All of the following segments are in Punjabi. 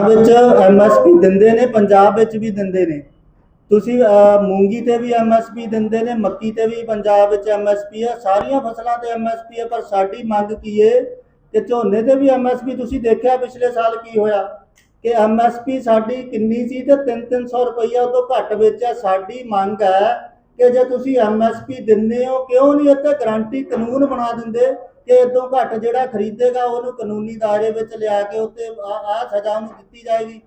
ਹਰਿਆਣਾ ਵਿੱਚ ਐਮਐਸਪੀ ਦਿੰਦੇ ਨੇ, ਪੰਜਾਬ ਵਿੱਚ ਵੀ ਦਿੰਦੇ ਨੇ। ਤੁਸੀਂ ਮੂੰਗੀ ਤੇ ਵੀ ਐਮਐਸਪੀ ਦਿੰਦੇ ਨੇ, ਮੱਕੀ ਤੇ ਵੀ ਪੰਜਾਬ ਵਿੱਚ ਐਮਐਸਪੀ ਹੈ। ਸਾਰੀਆਂ ਫਸਲਾਂ ਤੇ ਐਮਐਸਪੀ ਹੈ, ਪਰ ਸਾਡੀ ਮੰਗ ਕੀ ਹੈ ਕਿ ਝੋਨੇ ਤੇ ਵੀ ਐਮਐਸਪੀ ਤੁਸੀਂ ਦੇਖਿਆ ਪਿਛਲੇ ਸਾਲ ਕੀ ਹੋਇਆ? ਕਿ ਐਮਐਸਪੀ ਸਾਡੀ ਕਿੰਨੀ ਸੀ ਤੇ 3-300 ਰੁਪਈਆ ਉਹ ਤੋਂ ਘੱਟ ਵੇਚਿਆ ਸਾਡੀ ਮੰਗ ਹੈ ਕਿ ਜੇ ਤੁਸੀਂ ਐਮਐਸਪੀ ਦਿੰਦੇ ਹੋ, ਕਿਉਂ ਨਹੀਂ ਇੱਥੇ ਗਾਰੰਟੀ ਕਾਨੂੰਨ ਬਣਾ ਦਿੰਦੇ? ਕਿ ਇਦੋਂ ਘੱਟ ਜਿਹੜਾ ਖਰੀਦੇਗਾ ਉਹਨੂੰ ਕਾਨੂੰਨੀ ਦਾਇਰੇ ਵਿੱਚ ਲਿਆ ਕੇ ਉੱਤੇ ਆ ਸਜ਼ਾ ਉਹਨੂੰ ਦਿੱਤੀ ਜਾਏਗੀ।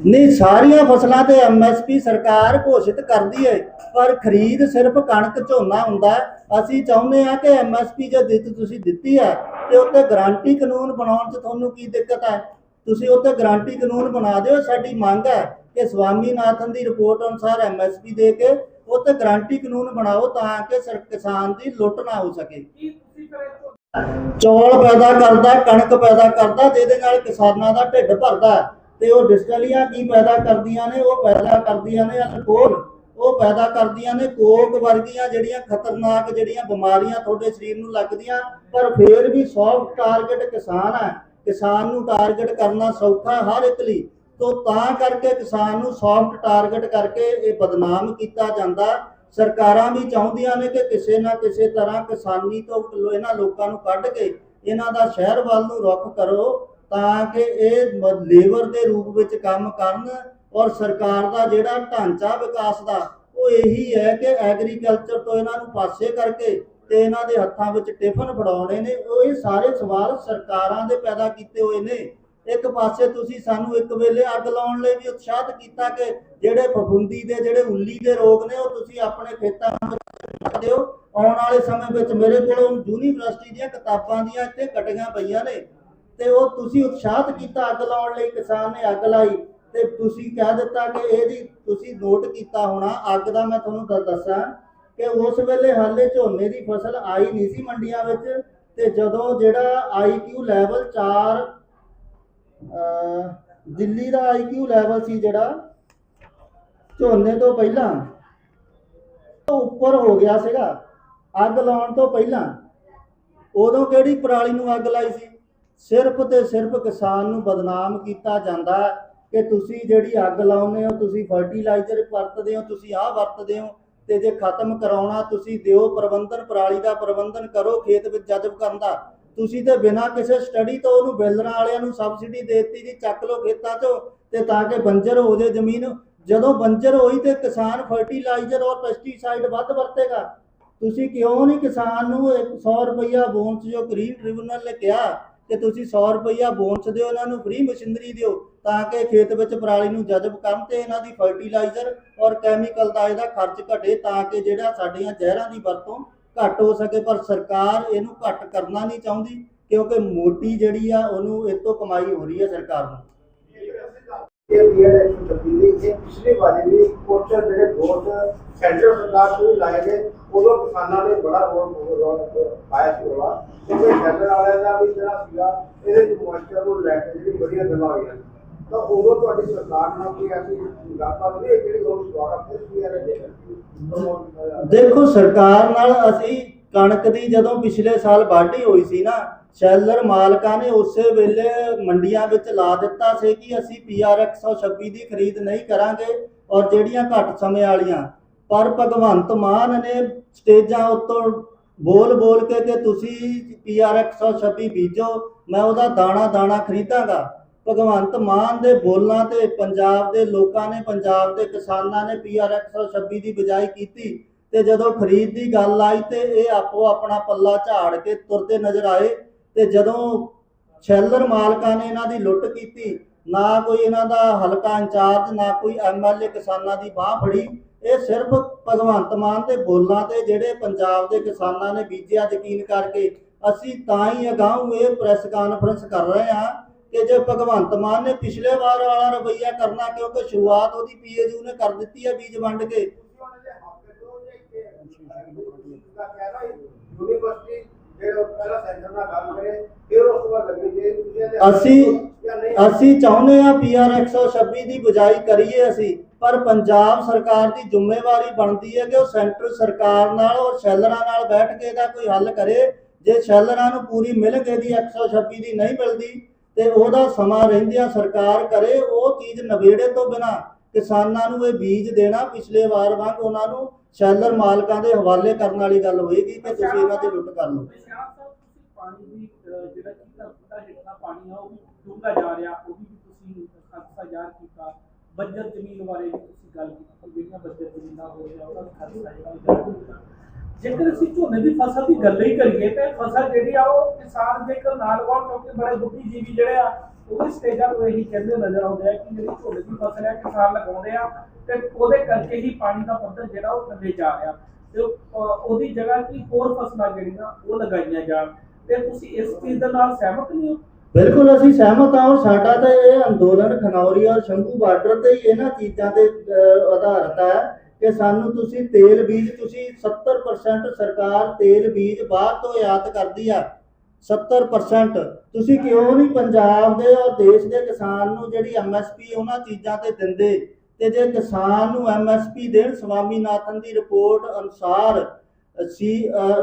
ਨਹੀਂ, ਸਾਰੀਆਂ ਫਸਲਾਂ ਤੇ ਐਮਐਸਪੀ ਸਰਕਾਰ ਘੋਸ਼ਿਤ ਕਰਦੀ ਹੈ ਪਰ ਖਰੀਦ ਸਿਰਫ ਕਣਕ ਝੋਨਾ ਹੁੰਦਾ ਅਸੀਂ ਚਾਹੁੰਦੇ ਹਾਂ ਕਿ ਐਮਐਸਪੀ ਜੇ ਦਿੱਤ ਤੁਸੀਂ ਦਿੱਤੀ ਹੈ ਤੇ ਉੱਤੇ ਗਾਰੰਟੀ ਕਾਨੂੰਨ ਬਣਾਉਣ 'ਚ ਤੁਹਾਨੂੰ ਕੀ ਦਿੱਕਤ ਹੈ ਤੁਸੀਂ ਉੱਤੇ ਗਾਰੰਟੀ ਕਾਨੂੰਨ ਬਣਾ ਦਿਓ, ਸਾਡੀ ਮੰਗ ਹੈ ਕਿ ਸਵਾਮੀਨਾਥਨ ਦੀ ਰਿਪੋਰਟ ਅਨੁਸਾਰ ਐਮਐਸਪੀ ਦੇ ਕੇ ਉੱਤੇ ਗਾਰੰਟੀ ਕਾਨੂੰਨ ਬਣਾਓ ਤਾਂ ਕਿ ਸਰ ਕਿਸਾਨ ਦੀ ਲੁੱਟ ਨਾ ਹੋ ਸਕੇ। ਚੌਲ ਪੈਦਾ ਕਰਦਾ ਕਣਕ ਪੈਦਾ ਕਰਦਾ ਜਿਹਦੇ ਨਾਲ ਕਿਸਾਨਾਂ ਦਾ ਢਿੱਡ ਭਰਦਾ। ਤੇ ਉਹ ਡਿਸਟਲੀਆਂ ਕੀ ਪੈਦਾ ਕਰਦੀਆਂ ਨੇ? ਉਹ ਪੈਦਾ ਕਰਦੀਆਂ ਨੇ ਅਲਕੋਹਲ। ਉਹ ਪੈਦਾ ਕਰਦੀਆਂ ਨੇ ਕੋਕ ਵਰਗੀਆਂ ਜਿਹੜੀਆਂ ਖਤਰਨਾਕ ਜਿਹੜੀਆਂ ਬਿਮਾਰੀਆਂ ਤੁਹਾਡੇ ਸਰੀਰ ਨੂੰ ਲੱਗਦੀਆਂ ਪਰ ਫੇਰ ਵੀ ਸੌਫਟ ਟਾਰਗੇਟ ਕਿਸਾਨ ਹੈ। ਕਿਸਾਨ ਨੂੰ ਟਾਰਗੇਟ ਕਰਨਾ ਸੌਖਾ ਹਰ ਇੱਕ ਲਈ। ਤੋਂ ਤਾਂ ਕਰਕੇ ਕਿਸਾਨ ਨੂੰ ਸੌਫਟ ਟਾਰਗੇਟ ਕਰਕੇ ਇਹ ਬਦਨਾਮ ਕੀਤਾ ਜਾਂਦਾ। ਸਰਕਾਰਾਂ ਵੀ ਚਾਹੁੰਦੀਆਂ ਨੇ ਕਿ ਕਿਸੇ ਨਾ ਕਿਸੇ ਤਰ੍ਹਾਂ ਕਿਸਾਨੀ ਤੋਂ ਇਹਨਾਂ ਲੋਕਾਂ ਨੂੰ ਕੱਢ ਕੇ ਇਹਨਾਂ ਦਾ ਸ਼ਹਿਰ ਵੱਲ ਨੂੰ ਰੁੱਖ ਕਰੋ ਤਾਂ ਕਿ ਇਹ ਲੇਬਰ ਦੇ ਰੂਪ ਵਿੱਚ ਕੰਮ ਕਰਨ ਔਰ ਸਰਕਾਰ ਦਾ ਜਿਹੜਾ ਢਾਂਚਾ ਵਿਕਾਸ ਦਾ ਉਹ ਇਹੀ ਹੈ ਕਿ ਐਗਰੀਕਲਚਰ ਤੋਂ ਇਹਨਾਂ ਨੂੰ ਪਾਸੇ ਕਰਕੇ ਤੇ ਇਹਨਾਂ ਦੇ ਹੱਥਾਂ ਵਿੱਚ ਟਿਫਨ ਫੜਾਉਣੇ ਨੇ। ਉਹ ਇਹ ਸਾਰੇ ਸਵਾਲ ਸਰਕਾਰਾਂ ਦੇ ਪੈਦਾ ਕੀਤੇ ਹੋਏ ਨੇ। ਇੱਕ ਪਾਸੇ ਤੁਸੀਂ ਸਾਨੂੰ ਇੱਕ ਵੇਲੇ ਅੱਗ ਲਾਉਣ ਲਈ ਵੀ ਉਤਸ਼ਾਹਤ ਕੀਤਾ ਕਿ ਜਿਹੜੇ ਫਫੂੰਦੀ ਦੇ, ਜਿਹੜੇ ਉੱਲੀ ਦੇ ਰੋਗ ਨੇ, ਉਹ ਤੁਸੀਂ ਆਪਣੇ ਖੇਤਾਂ ਵਿੱਚ ਦਿਓ ਆਉਣ ਵਾਲੇ ਸਮੇਂ ਵਿੱਚ ਮੇਰੇ ਕੋਲੋਂ ਯੂਨੀਵਰਸਿਟੀ ਦੀਆਂ ਕਿਤਾਬਾਂ ਦੀਆਂ ਇੱਥੇ ਕਟੀਆਂ ਪਈਆਂ ਨੇ। ਤੇ ਉਹ ਤੁਸੀਂ ਉਤਸ਼ਾਹਤ ਕੀਤਾ ਅੱਗ ਲਾਉਣ ਲਈ, ਕਿਸਾਨ ਨੇ ਅੱਗ ਲਾਈ। ਤੇ ਤੁਸੀਂ ਕਹਿ ਦਿੱਤਾ ਕਿ ਇਹਦੀ ਤੁਸੀਂ ਨੋਟ ਕੀਤਾ ਹੋਣਾ, ਅੱਗ ਦਾ ਮੈਂ ਤੁਹਾਨੂੰ ਦੱਸਾਂ ਕਿ ਉਸ ਵੇਲੇ ਹਾਲੇ ਝੋਨੇ ਦੀ ਫਸਲ ਆਈ ਨਹੀਂ ਸੀ ਮੰਡੀਆਂ ਵਿੱਚ। ਤੇ ਜਦੋਂ ਜਿਹੜਾ ਆਈਕਿਊ ਲੈਵਲ 4 ਦਿੱਲੀ ਦਾ ਆਈਕਿਊ ਲੈਵਲ ਸੀ ਜਿਹੜਾ ਝੋਨੇ ਤੋਂ ਪਹਿਲਾਂ। ਉਹ ਉੱਪਰ ਹੋ ਗਿਆ ਸੀਗਾ, ਅੱਗ ਲਾਉਣ ਤੋਂ ਪਹਿਲਾਂ। ਉਦੋਂ ਕਿਹੜੀ ਪਰਾਲੀ ਨੂੰ ਅੱਗ ਲਾਈ ਸੀ? ਸਿਰਫ ਤੇ ਸਿਰਫ ਕਿਸਾਨ ਨੂੰ ਬਦਨਾਮ ਕੀਤਾ ਜਾਂਦਾ ਕਿ ਤੁਸੀਂ ਜਿਹੜੀ ਅੱਗ ਲਾਉਂਦੇ ਹੋ, ਤੁਸੀਂ ਫਰਟੀਲਾਈਜ਼ਰ ਵਰਤਦੇ ਹੋ, ਤੁਸੀਂ ਆਹ ਵਰਤਦੇ ਹੋ ਤੇ ਜੇ ਖਤਮ ਕਰਾਉਣਾ, ਤੁਸੀਂ ਦਿਓ ਪ੍ਰਬੰਧਨ, ਪਰਾਲੀ ਦਾ ਪ੍ਰਬੰਧਨ ਕਰੋ, ਖੇਤ ਵਿੱਚ ਜਜ਼ਬ ਕਰਨ ਦਾ। ਤੁਸੀਂ ਤੇ ਬਿਨਾਂ ਕਿਸੇ ਸਟੱਡੀ ਤੋਂ ਉਹਨੂੰ ਬੇਲਰਾਂ ਵਾਲਿਆਂ ਨੂੰ ਸਬਸਿਡੀ ਦੇ ਜੀ, ਚੱਕ ਲਓ ਖੇਤਾਂ 'ਚੋਂ ਤੇ ਤਾਂ ਕਿ ਬੰਜਰ ਹੋ ਜੇ ਜ਼ਮੀਨ। ਜਦੋਂ ਬੰਜਰ ਹੋਈ ਤੇ ਕਿਸਾਨ ਫਰਟੀਲਾਈਜ਼ਰ ਔਰ ਪੈਸਟੀਸਾਈਡ ਵੱਧ ਵਰਤੇਗਾ। ਤੁਸੀਂ ਕਿਉਂ ਨਹੀਂ ਕਿਸਾਨ ਨੂੰ 100 ਰੁਪਈਆ ਬੋਨਸ ਜੋ ਗ੍ਰੀਨ ਟ੍ਰਿਬਿਊਨਲ ਨੇ ਕਿਹਾ ਕਿ ਤੁਸੀਂ 100 ਰੁਪਈਆ ਬੋਨਸ ਦਿਓ, ਇਹਨਾਂ ਨੂੰ ਫ੍ਰੀ ਮਸ਼ੀਨਰੀ ਦਿਓ ਤਾਂ ਕਿ ਖੇਤ ਵਿੱਚ ਪਰਾਲੀ ਨੂੰ ਜਜ਼ਬ ਕਰਨ ਤੇ ਇਹਨਾਂ ਦੀ ਫਰਟੀਲਾਈਜ਼ਰ ਔਰ ਕੈਮੀਕਲ ਦਾ ਇਹਦਾ ਖਰਚ ਘਟੇ ਤਾਂ ਕਿ ਜਿਹੜਾ ਸਾਡੀਆਂ ਜ਼ਹਿਰਾਂ ਦੀ ਵਰਤੋਂ ਘੱਟ ਹੋ ਸਕੇ, ਪਰ ਸਰਕਾਰ ਇਹਨੂੰ ਘੱਟ ਕਰਨਾ ਨਹੀਂ ਚਾਹੁੰਦੀ, ਕਿਉਂਕਿ ਮੋਟੀ ਜਿਹੜੀ ਆ, ਉਹਨੂੰ ਇਹ ਤੋਂ ਕਮਾਈ ਹੋ ਰਹੀ ਹੈ ਸਰਕਾਰ ਨੂੰ। ਇਹ ਪੀਆਰ 126 ਦੀ ਇਹ ਪਿਛਲੀ ਵਾਰੀ ਵੀ ਕੁਝ ਜਿਹੜੇ ਵੋਟ ਸੈਂਟਰ ਸਰਕਾਰ ਤੋਂ ਲਾਏ ਗਏ ਉਦੋਂ ਕਿਸਾਨਾਂ ਨੇ ਬੜਾ ਰੋਲ ਪਾਇਆ ਸੀ ਰੋਲਾ। ਕਿਉਂਕਿ ਸੈਂਟਰ ਵਾਲਿਆਂ ਦਾ ਵੀ ਜਿਹੜਾ ਸੀਗਾ, ਇਹਦੇ ਵਿੱਚ ਮੋਇਸਚਰ ਨੂੰ ਲੈ ਕੇ ਜਿਹੜੀ ਬੜੀਆਂ ਗੱਲਾਂ ਹੋਈਆਂ। ਤਾਂ ਉਦੋਂ ਤੁਹਾਡੀ ਸਰਕਾਰ ਨਾਲ ਕੋਈ ਐਸੀ ਗੱਲਬਾਤ ਨਹੀਂ ਜਿਹੜੀ ਹੁਣ ਦੁਆਰਾ ਫਿਰ ਪੀਆਰ ਦੇ ਦੇਖੋ, ਸਰਕਾਰ ਨਾਲ ਅਸੀਂ ਕਣਕ ਦੀ ਜਦੋਂ ਪਿਛਲੇ ਸਾਲ ਵਾਢੀ ਹੋਈ ਸੀ ਨਾ, ਸ਼ੈਲਰ ਮਾਲਕਾਂ ਨੇ ਉਸੇ ਵੇਲੇ ਮੰਡੀਆਂ ਵਿੱਚ ਲਾ ਦਿੱਤਾ ਸੀ ਕਿ ਅਸੀਂ ਪੀਆਰ 126 ਦੀ ਖਰੀਦ ਨਹੀਂ ਕਰਾਂਗੇ ਔਰ ਜਿਹੜੀਆਂ ਘੱਟ ਸਮੇਂ ਵਾਲੀਆਂ। ਪਰ ਭਗਵੰਤ ਮਾਨ ਨੇ ਸਟੇਜਾਂ ਉੱਤੋਂ ਬੋਲ ਬੋਲ ਕੇ ਕਿ ਤੁਸੀਂ ਪੀਆਰ 126 ਬੀਜੋ, ਮੈਂ ਉਹਦਾ ਦਾਣਾ ਦਾਣਾ ਖਰੀਦਾਂਗਾ। ਭਗਵੰਤ ਮਾਨ ਦੇ ਬੋਲਾਂ ਤੇ ਪੰਜਾਬ ਦੇ ਲੋਕਾਂ ਨੇ, ਪੰਜਾਬ ਦੇ ਕਿਸਾਨਾਂ ਨੇ ਪੀਆਰ 126 ਦੀ ਬਜਾਈ ਕੀਤੀ ਤੇ ਜਦੋਂ ਖਰੀਦ ਦੀ ਗੱਲ ਆਈ ਤੇ ਇਹ ਆਪੋ ਆਪਣਾ ਪੱਲਾ ਝਾੜ ਕੇ ਤੁਰਦੇ ਨਜ਼ਰ ਆਏ ਤੇ ਜਦੋਂ ਸ਼ੈਲਰ ਮਾਲਕਾਂ ਨੇ ਇਹਨਾਂ ਦੀ ਲੁੱਟ ਕੀਤੀ, ਨਾ ਕੋਈ ਇਹਨਾਂ ਦਾ ਹਲਕਾ ਇੰਚਾਰਜ, ਨਾ ਕੋਈ ਐਮਐਲਏ ਕਿਸਾਨਾਂ ਦੀ ਬਾਹ ਫੜੀ, ਇਹ ਸਿਰਫ ਭਗਵੰਤ ਮਾਨ ਦੇ ਬੋਲਾਂ ਤੇ ਜਿਹੜੇ ਪੰਜਾਬ ਦੇ ਕਿਸਾਨਾਂ ਨੇ ਬੀਜਿਆ ਯਕੀਨ ਕਰਕੇ ਅਸੀਂ ਤਾਂ ਹੀ ਅਗਾਊਂ ਇਹ ਪ੍ਰੈਸ ਕਾਨਫਰੰਸ ਕਰ ਰਹੇ ਹਾਂ ਕਿ ਜੇ ਭਗਵੰਤ ਮਾਨ ਨੇ ਪਿਛਲੇ ਵਾਰ ਵਾਲਾ ਰਵਈਆ ਕਰਨਾ ਕਿਉਂਕਿ ਸ਼ੁਰੂਆਤ ਉਹਦੀ ਪੀਏਯੂ ਨੇ ਕਰ ਦਿੱਤੀ ਹੈ ਬੀਜ ਵੰਡ ਕੇ। ਅਸੀਂ ਅਸੀਂ ਚਾਹੁੰਦੇ ਹਾਂ ਪੀਆਰ 126 ਦੀ ਬਜਾਈ ਕਰੀਏ ਅਸੀਂ ਪਰ ਪੰਜਾਬ ਸਰਕਾਰ ਦੀ ਜ਼ਿੰਮੇਵਾਰੀ ਬਣਦੀ ਹੈ ਕਿ ਉਹ ਸੈਂਟਰ ਸਰਕਾਰ ਨਾਲ ਔਰ ਸ਼ੈਲਰਾਂ ਨਾਲ ਬੈਠ ਕੇ ਇਹਦਾ ਕੋਈ ਹੱਲ ਕਰੇ। ਜੇ ਸ਼ੈਲਰਾਂ ਨੂੰ ਪੂਰੀ ਮਿਲ ਗਈ ਦੀ 126 ਦੀ ਨਹੀਂ ਮਿਲਦੀ ਤੇ ਉਹਦਾ ਸਮਾਂ ਰਹਿੰਦਿਆਂ ਸਰਕਾਰ ਕਰੇ ਉਹ ਚੀਜ਼ ਨਵੇੜੇ ਤੋਂ ਬਿਨਾ ਕਿਸਾਨਾਂ ਨੂੰ ਇਹ ਬੀਜ ਦੇਣਾ ਪਿਛਲੇ ਵਾਰ ਵਾਂਗ ਉਹਨਾਂ ਨੂੰ ਸ਼ੈਲਰ ਮਾਲਕਾਂ ਦੇ ਹਵਾਲੇ ਕਰਨ ਵਾਲੀ ਗੱਲ ਹੋਏਗੀ ਕਿ ਤੁਸੀਂ ਇਹਨਾਂ ਦੀ ਲੁੱਟ ਕਰ ਲਓ। ਨਿਸ਼ਾਨ ਸਾਹਿਬ ਤੁਸੀਂ ਪਾਣੀ ਦੀ ਅਹ, ਜਿਹੜਾ ਕਿ ਧਰਤੀ ਦਾ ਹੇਠਲਾ ਪਾਣੀ ਆ ਉਹ ਵੀ ਡੂੰਘਾ ਜਾ ਰਿਹਾ ਉਹ ਵੀ ਤੁਸੀਂ ਖਰਚਾ ਜ਼ਾਹਰ ਕੀਤਾ। ਬੰਜਰ ਜ਼ਮੀਨ ਬਾਰੇ ਵੀ ਤੁਸੀਂ ਗੱਲ ਕੀਤੀ ਜਿਹੜੀਆਂ ਬੰਜਰ ਜ਼ਮੀਨਾਂ ਹੋ ਰਹੀਆਂ ਉਹਦਾ ਖਰਚਾ ਜਿਹੜਾ ਉਹ ਜ਼ਾਹਰ ਕੀਤਾ। ਜੇਕਰ ਅਸੀਂ ਝੋਨੇ ਦੀ ਫਸਲ ਦੀ ਗੱਲ ਹੀ ਕਰੀਏ, ਤੇ ਫਸਲ ਜਿਹੜੀ ਆ, ਉਹ ਕਿਸਾਨ ਜੇਕਰ ਨਾਲ ਵਾਲ ਕਿਉਂਕਿ ਬੜੇ ਬੁੱਧੀਜੀਵੀ ਜਿਹੜੇ ਆ, ਉਹ ਵੀ ਸਟੇਜਾਂ ਤੋਂ ਇਹੀ ਕਹਿੰਦੇ ਨਜ਼ਰ ਆਉਂਦੇ ਆ ਕਿ ਜਿਹੜੀ ਝੋਨੇ ਦੀ ਫਸਲ ਹੈ ਕਿਸਾਨ ਲਗਾਉਂਦੇ ਆ ਤੇ ਉਹਦੇ ਕਰਕੇ ਹੀ ਪਾਣੀ ਦਾ ਪੱਧਰ ਜਿਹੜਾ, ਉਹ ਥੱਲੇ ਜਾ ਰਿਹਾ। ਤੇ ਉਹਦੀ ਜਗ੍ਹਾ ਕੀ ਹੋਰ ਫਸਲਾਂ ਜਿਹੜੀਆਂ, ਉਹ ਲਗਾਈਆਂ ਜਾਣ। ਤੇ ਤੁਸੀਂ ਇਸ ਚੀਜ਼ ਦੇ ਨਾਲ ਸਹਿਮਤ ਨਹੀਂ ਹੋ? ਬਿਲਕੁਲ ਅਸੀਂ ਸਹਿਮਤ ਹਾਂ ਔਰ ਸਾਡਾ ਤਾਂ ਇਹ ਅੰਦੋਲਨ ਖਨੌਰੀ ਔਰ ਸ਼ੰਭੂ ਬਾਰਡਰ ਤੇ ਹੀ ਇਹਨਾਂ ਚੀਜ਼ਾਂ ਦੇ ਆਧਾਰਿਤ ਹੈ। ਕਿ ਸਾਨੂੰ ਤੁਸੀਂ ਤੇਲ ਬੀਜ, ਤੁਸੀਂ 70% ਸਰਕਾਰ ਤੇਲ ਬੀਜ ਬਾਹਰ ਤੋਂ ਆਯਾਤ ਕਰਦੀ ਆ। 70% ਤੁਸੀਂ ਕਿਉਂ ਨਹੀਂ ਪੰਜਾਬ ਦੇ ਔਰ ਦੇਸ਼ ਦੇ ਕਿਸਾਨ ਨੂੰ ਜਿਹੜੀ ਐਮਐਸਪੀ ਉਹਨਾਂ ਚੀਜ਼ਾਂ ਤੇ ਦਿੰਦੇ? ਤੇ ਜੇ ਕਿਸਾਨ ਨੂੰ ਐਮਐਸਪੀ ਦੇਣ, ਸਵਾਮੀਨਾਥਨ ਦੀ ਰਿਪੋਰਟ ਅਨੁਸਾਰ ਸੀ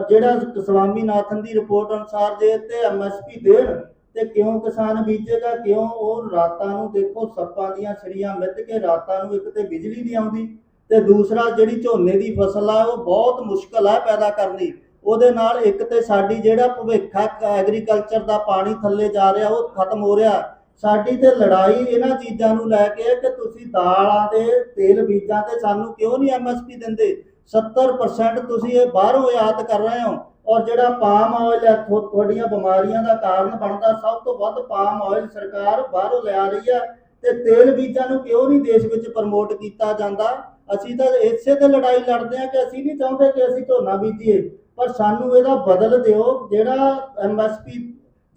ਜਿਹੜਾ ਸਵਾਮੀਨਾਥਨ ਦੀ ਰਿਪੋਰਟ ਅਨੁਸਾਰ ਜੇ ਤੇ ਐਮਐਸਪੀ ਦੇਣ, ਤੇ ਕਿਉਂ ਕਿਸਾਨ ਬੀਜੇਗਾ? ਕਿਉਂ? ਉਹ ਰਾਤਾਂ ਨੂੰ ਦੇਖੋ, ਸੱਪਾਂ ਦੀਆਂ ਛੜੀਆਂ ਮਿੱਧ ਕੇ ਰਾਤਾਂ ਨੂੰ ਇੱਕ ਤੇ ਬਿਜਲੀ ਨਹੀਂ ਆਉਂਦੀ। ਤੇ ਦੂਸਰਾ ਜਿਹੜੀ ਝੋਨੇ ਦੀ ਫਸਲ ਆ, ਉਹ ਬਹੁਤ ਮੁਸ਼ਕਲ ਹੈ ਪੈਦਾ ਕਰਨੀ। ਉਹਦੇ ਨਾਲ ਇੱਕ ਤੇ ਸਾਡੀ ਜਿਹੜਾ ਭਵਿੱਖ ਐਗਰੀਕਲਚਰ ਦਾ ਪਾਣੀ ਥੱਲੇ ਜਾ ਰਿਹਾ, ਉਹ ਖਤਮ ਹੋ ਰਿਹਾ। ਸਾਡੀ ਤੇ ਲੜਾਈ ਇਹਨਾਂ ਚੀਜ਼ਾਂ ਨੂੰ ਲੈ ਕੇ ਕਿ ਤੁਸੀਂ ਦਾਲਾਂ ਦੇ, ਤੇਲ ਬੀਜਾਂ ਤੇ ਸਾਨੂੰ ਕਿਉਂ ਨਹੀਂ ਐਮਐਸਪੀ ਦਿੰਦੇ? 70% ਤੁਸੀਂ ਇਹ ਬਾਹਰੋਂ ਆਯਾਤ ਕਰ ਰਹੇ ਹੋ। ਔਰ ਜਿਹੜਾ ਪਾਮ ਆਇਲ ਹੈ ਤੁਹਾ- ਤੁਹਾਡੀਆਂ ਬਿਮਾਰੀਆਂ ਦਾ ਕਾਰਨ ਬਣਦਾ, ਸਭ ਤੋਂ ਵੱਧ ਪਾਮ ਆਇਲ ਸਰਕਾਰ ਬਾਹਰੋਂ ਲਿਆ ਰਹੀ ਹੈ ਤੇ ਤੇਲ ਬੀਜਾਂ ਨੂੰ ਕਿਉਂ ਨਹੀਂ ਦੇਸ਼ ਵਿੱਚ ਪ੍ਰਮੋਟ ਕੀਤਾ ਜਾਂਦਾ? ਅਸੀਂ ਤਾਂ ਇਸੇ ਤੇ ਲੜਾਈ ਲੜਦੇ ਹਾਂ ਕਿ ਅਸੀਂ ਨਹੀਂ ਚਾਹੁੰਦੇ ਕਿ ਅਸੀਂ ਝੋਨਾ ਬੀਜੀਏ ਪਰ ਸਾਨੂੰ ਇਹਦਾ ਬਦਲ ਦਿਓ, ਜਿਹੜਾ ਐਮਐਸਪੀ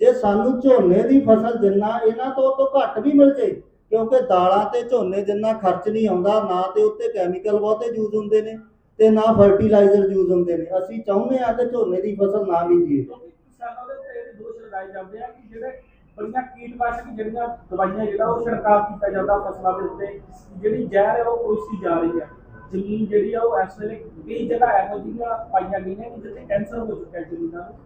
ਜੇ ਸਾਨੂੰ ਝੋਨੇ ਦੀ ਫਸਲ ਜਿੰਨਾ ਇਹਨਾਂ ਤੋਂ ਤੋਂ ਘੱਟ ਵੀ ਮਿਲ ਜੇ, ਕਿਉਂਕਿ ਦਾਲਾਂ ਤੇ ਝੋਨੇ ਜਿੰਨਾ ਖਰਚ ਨਹੀਂ ਆਉਂਦਾ, ਨਾ ਤੇ ਉੱਤੇ ਕੈਮੀਕਲ ਬਹੁਤੇ ਯੂਜ਼ ਹੁੰਦੇ ਨੇ ਤੇ ਨਾ ਫਰਟੀਲਾਈਜ਼ਰ ਯੂਜ਼ ਹੁੰਦੇ ਨੇ। ਅਸੀਂ ਚਾਹੁੰਦੇ ਆ ਕਿ ਝੋਨੇ ਦੀ ਫਸਲ ਨਾ ਬੀਜੀਏ। ਕਿਉਂਕਿ ਕਿਸਾਨਾਂ ਦੇ ਉੱਤੇ ਦੋਸ਼ ਲਗਾਏ ਜਾਂਦੇ ਆ ਕਿ ਜਿਹੜੇ ਬੜੀਆਂ ਕੀਟਨਾਸ਼ਕ ਜਿਹੜੀਆਂ ਦਵਾਈਆਂ ਜਿਹੜਾ ਉਹ ਛਿੜਕਾਅ ਕੀਤਾ ਜਾਂਦਾ ਫਸਲਾਂ ਦੇ ਉੱਤੇ, ਜਿਹੜੀ ਜ਼ਹਿਰ ਹੈ ਉਹ ਪਰੋਸੀ ਜਾ ਰਹੀ ਹੈ। ਜ਼ਮੀਨ ਜਿਹੜੀ ਆ ਉਹ ਇਸ ਵੇਲੇ ਕਈ ਜਗ੍ਹਾ ਇਹੋ ਜਿਹੀਆਂ ਪਾਈਆਂ ਗਈਆਂ ਕਿ ਜਿੱਥੇ ਕੈਂਸਰ ਹੋ ਚੁੱਕਿਆ ਜ਼ਮੀਨਾਂ ਨੂੰ।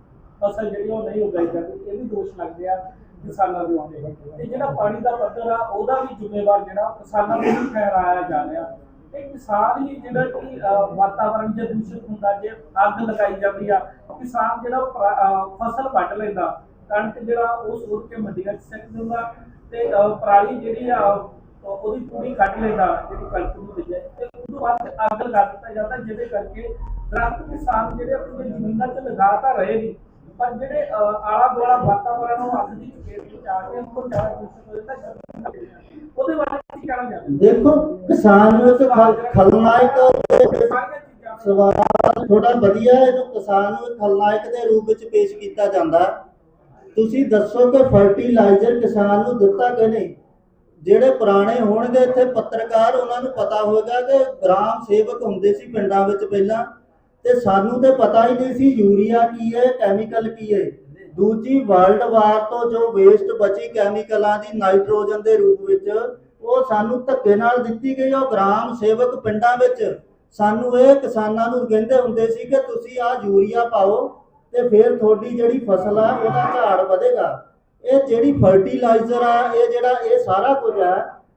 ਫਸਲ ਜਿਹੜੀ ਉਹ ਨਹੀਂ ਉਗਾਈ ਜਾਂਦੀ, ਇਹ ਵੀ ਦੋਸ਼ ਲੱਗਦੇ ਆ ਕਿਸਾਨਾਂ ਦੇ ਆਉਂਦੇ ਤੇ। ਜਿਹੜਾ ਪਾਣੀ ਦਾ ਪੱਧਰ ਆ, ਉਹਦਾ ਵੀ ਜ਼ਿੰਮੇਵਾਰ ਜਿਹੜਾ ਕਿਸਾਨਾਂ ਨੂੰ ਹੀ ਠਹਿਰਾਇਆ ਜਾ ਰਿਹਾ। ਇਹ ਕਿਸਾਨ ਹੀ ਜਿਹੜਾ ਕਿ ਵਾਤਾਵਰਣ ਜੇ ਦੂਸ਼ਿਤ ਹੁੰਦਾ, ਜੇ ਅੱਗ ਲਗਾਈ ਜਾਂਦੀ ਆ, ਕਿਸਾਨ ਜਿਹੜਾ ਉਹ ਫਸਲ ਵੱਢ ਲੈਂਦਾ ਕਣਕ ਜਿਹੜਾ ਉਹ ਸੋਧ ਕੇ ਮੰਡੀਆਂ 'ਚ ਸਿੱਟ ਦਿੰਦਾ ਤੇ ਪਰਾਲੀ ਜਿਹੜੀ ਆ ਉਹ- ਉਹਦੀ ਪੂਰੀ ਕੱਢ ਲੈਂਦਾ ਜਿਹੜੀ ਕਣਕ ਨੂੰ ਵਿਜੇ ਤੇ ਉਸ ਤੋਂ ਬਾਅਦ ਅੱਗ ਲਗਾ ਦਿੱਤਾ ਜਾਂਦਾ ਜਿਹਦੇ ਕਰਕੇ ਦਰਖਤ ਕਿਸਾਨ ਜਿਹੜੇ ਆਪਣੀਆਂ ਜ਼ਮੀਨਾਂ 'ਚ ਲਗਾ ਤਾਂ ਰਹੇ ਨਹੀਂ ਪਰ ਜਿਹੜੇ ਆਲਾ ਦੁਆਲਾ ਵਾਤਾਵਰਣ ਨੂੰ ਅੱਗ ਦੀ ਚਪੇਟ ਵਿੱਚ ਆ ਕੇ ਉਹ ਜ਼ਿਆਦਾ ਦੂਸ਼ਿਤ ਹੋ ਜਾਂਦਾ ਉਹਦੇ ਬਾਰੇ ਕੀ ਕਹਿਣਾ ਚਾਹੁੰਦੇ ਦੇਖੋ ਕਿਸਾਨ ਨੂੰ ਖਲ- ਖਲਨਾਇਕ ਸਵਾਲ ਥੋੜਾ ਵਧੀਆ ਹੈ ਇਹਨੂੰ ਕਿਸਾਨ ਨੂੰ ਇੱਕ ਖਲਨਾਇਕ ਦੇ ਰੂਪ ਵਿੱਚ ਪੇਸ਼ ਕੀਤਾ ਜਾਂਦਾ। ਤੁਸੀਂ ਦੱਸੋ ਕਿ ਫਰਟੀਲਾਈਜ਼ਰ ਕਿਸਾਨ ਨੂੰ ਦਿੱਤਾ ਕਿ ਨਹੀਂ? ਜਿਹੜੇ ਪੁਰਾਣੇ ਹੋਣਗੇ ਇੱਥੇ ਪੱਤਰਕਾਰ, ਉਹਨਾਂ ਨੂੰ ਪਤਾ ਹੋਵੇਗਾ ਕਿ ਗ੍ਰਾਮ ਸੇਵਕ ਹੁੰਦੇ ਸੀ ਪਿੰਡਾਂ ਵਿੱਚ ਪਹਿਲਾਂ ਤੇ ਸਾਨੂੰ ਤੇ ਪਤਾ ਹੀ ਨਹੀਂ ਸੀ ਯੂਰੀਆ ਕੀ ਹੈ ਕੈਮੀਕਲ ਕੀ ਹੈ। ਦੂਜੀ ਵਰਲਡ ਵਾਰ ਤੋਂ ਜੋ ਵੇਸਟ ਬਚੀ ਕੈਮੀਕਲਾਂ ਦੀ ਨਾਈਟ੍ਰੋਜਨ ਦੇ ਰੂਪ ਵਿੱਚ, ਉਹ ਸਾਨੂੰ ਧੱਕੇ ਨਾਲ ਦਿੱਤੀ ਗਈ ਉਹ ਗ੍ਰਾਮ ਸੇਵਕ ਪਿੰਡਾਂ ਵਿੱਚ। ਸਾਨੂੰ ਇਹ ਕਿਸਾਨਾਂ ਨੂੰ ਕਹਿੰਦੇ ਹੁੰਦੇ ਸੀ ਕਿ ਤੁਸੀਂ ਆ ਯੂਰੀਆ ਪਾਓ ਤੇ ਫਿਰ ਤੁਹਾਡੀ ਜਿਹੜੀ ਫਸਲ ਆ, ਉਹਦਾ ਝਾੜ ਵਧੇਗਾ। ਇਹ ਜਿਹੜੀ ਫਰਟੀਲਾਈਜ਼ਰ ਆ, ਇਹ ਜਿਹੜਾ, ਇਹ ਸਾਰਾ ਕੁਝ ਆ,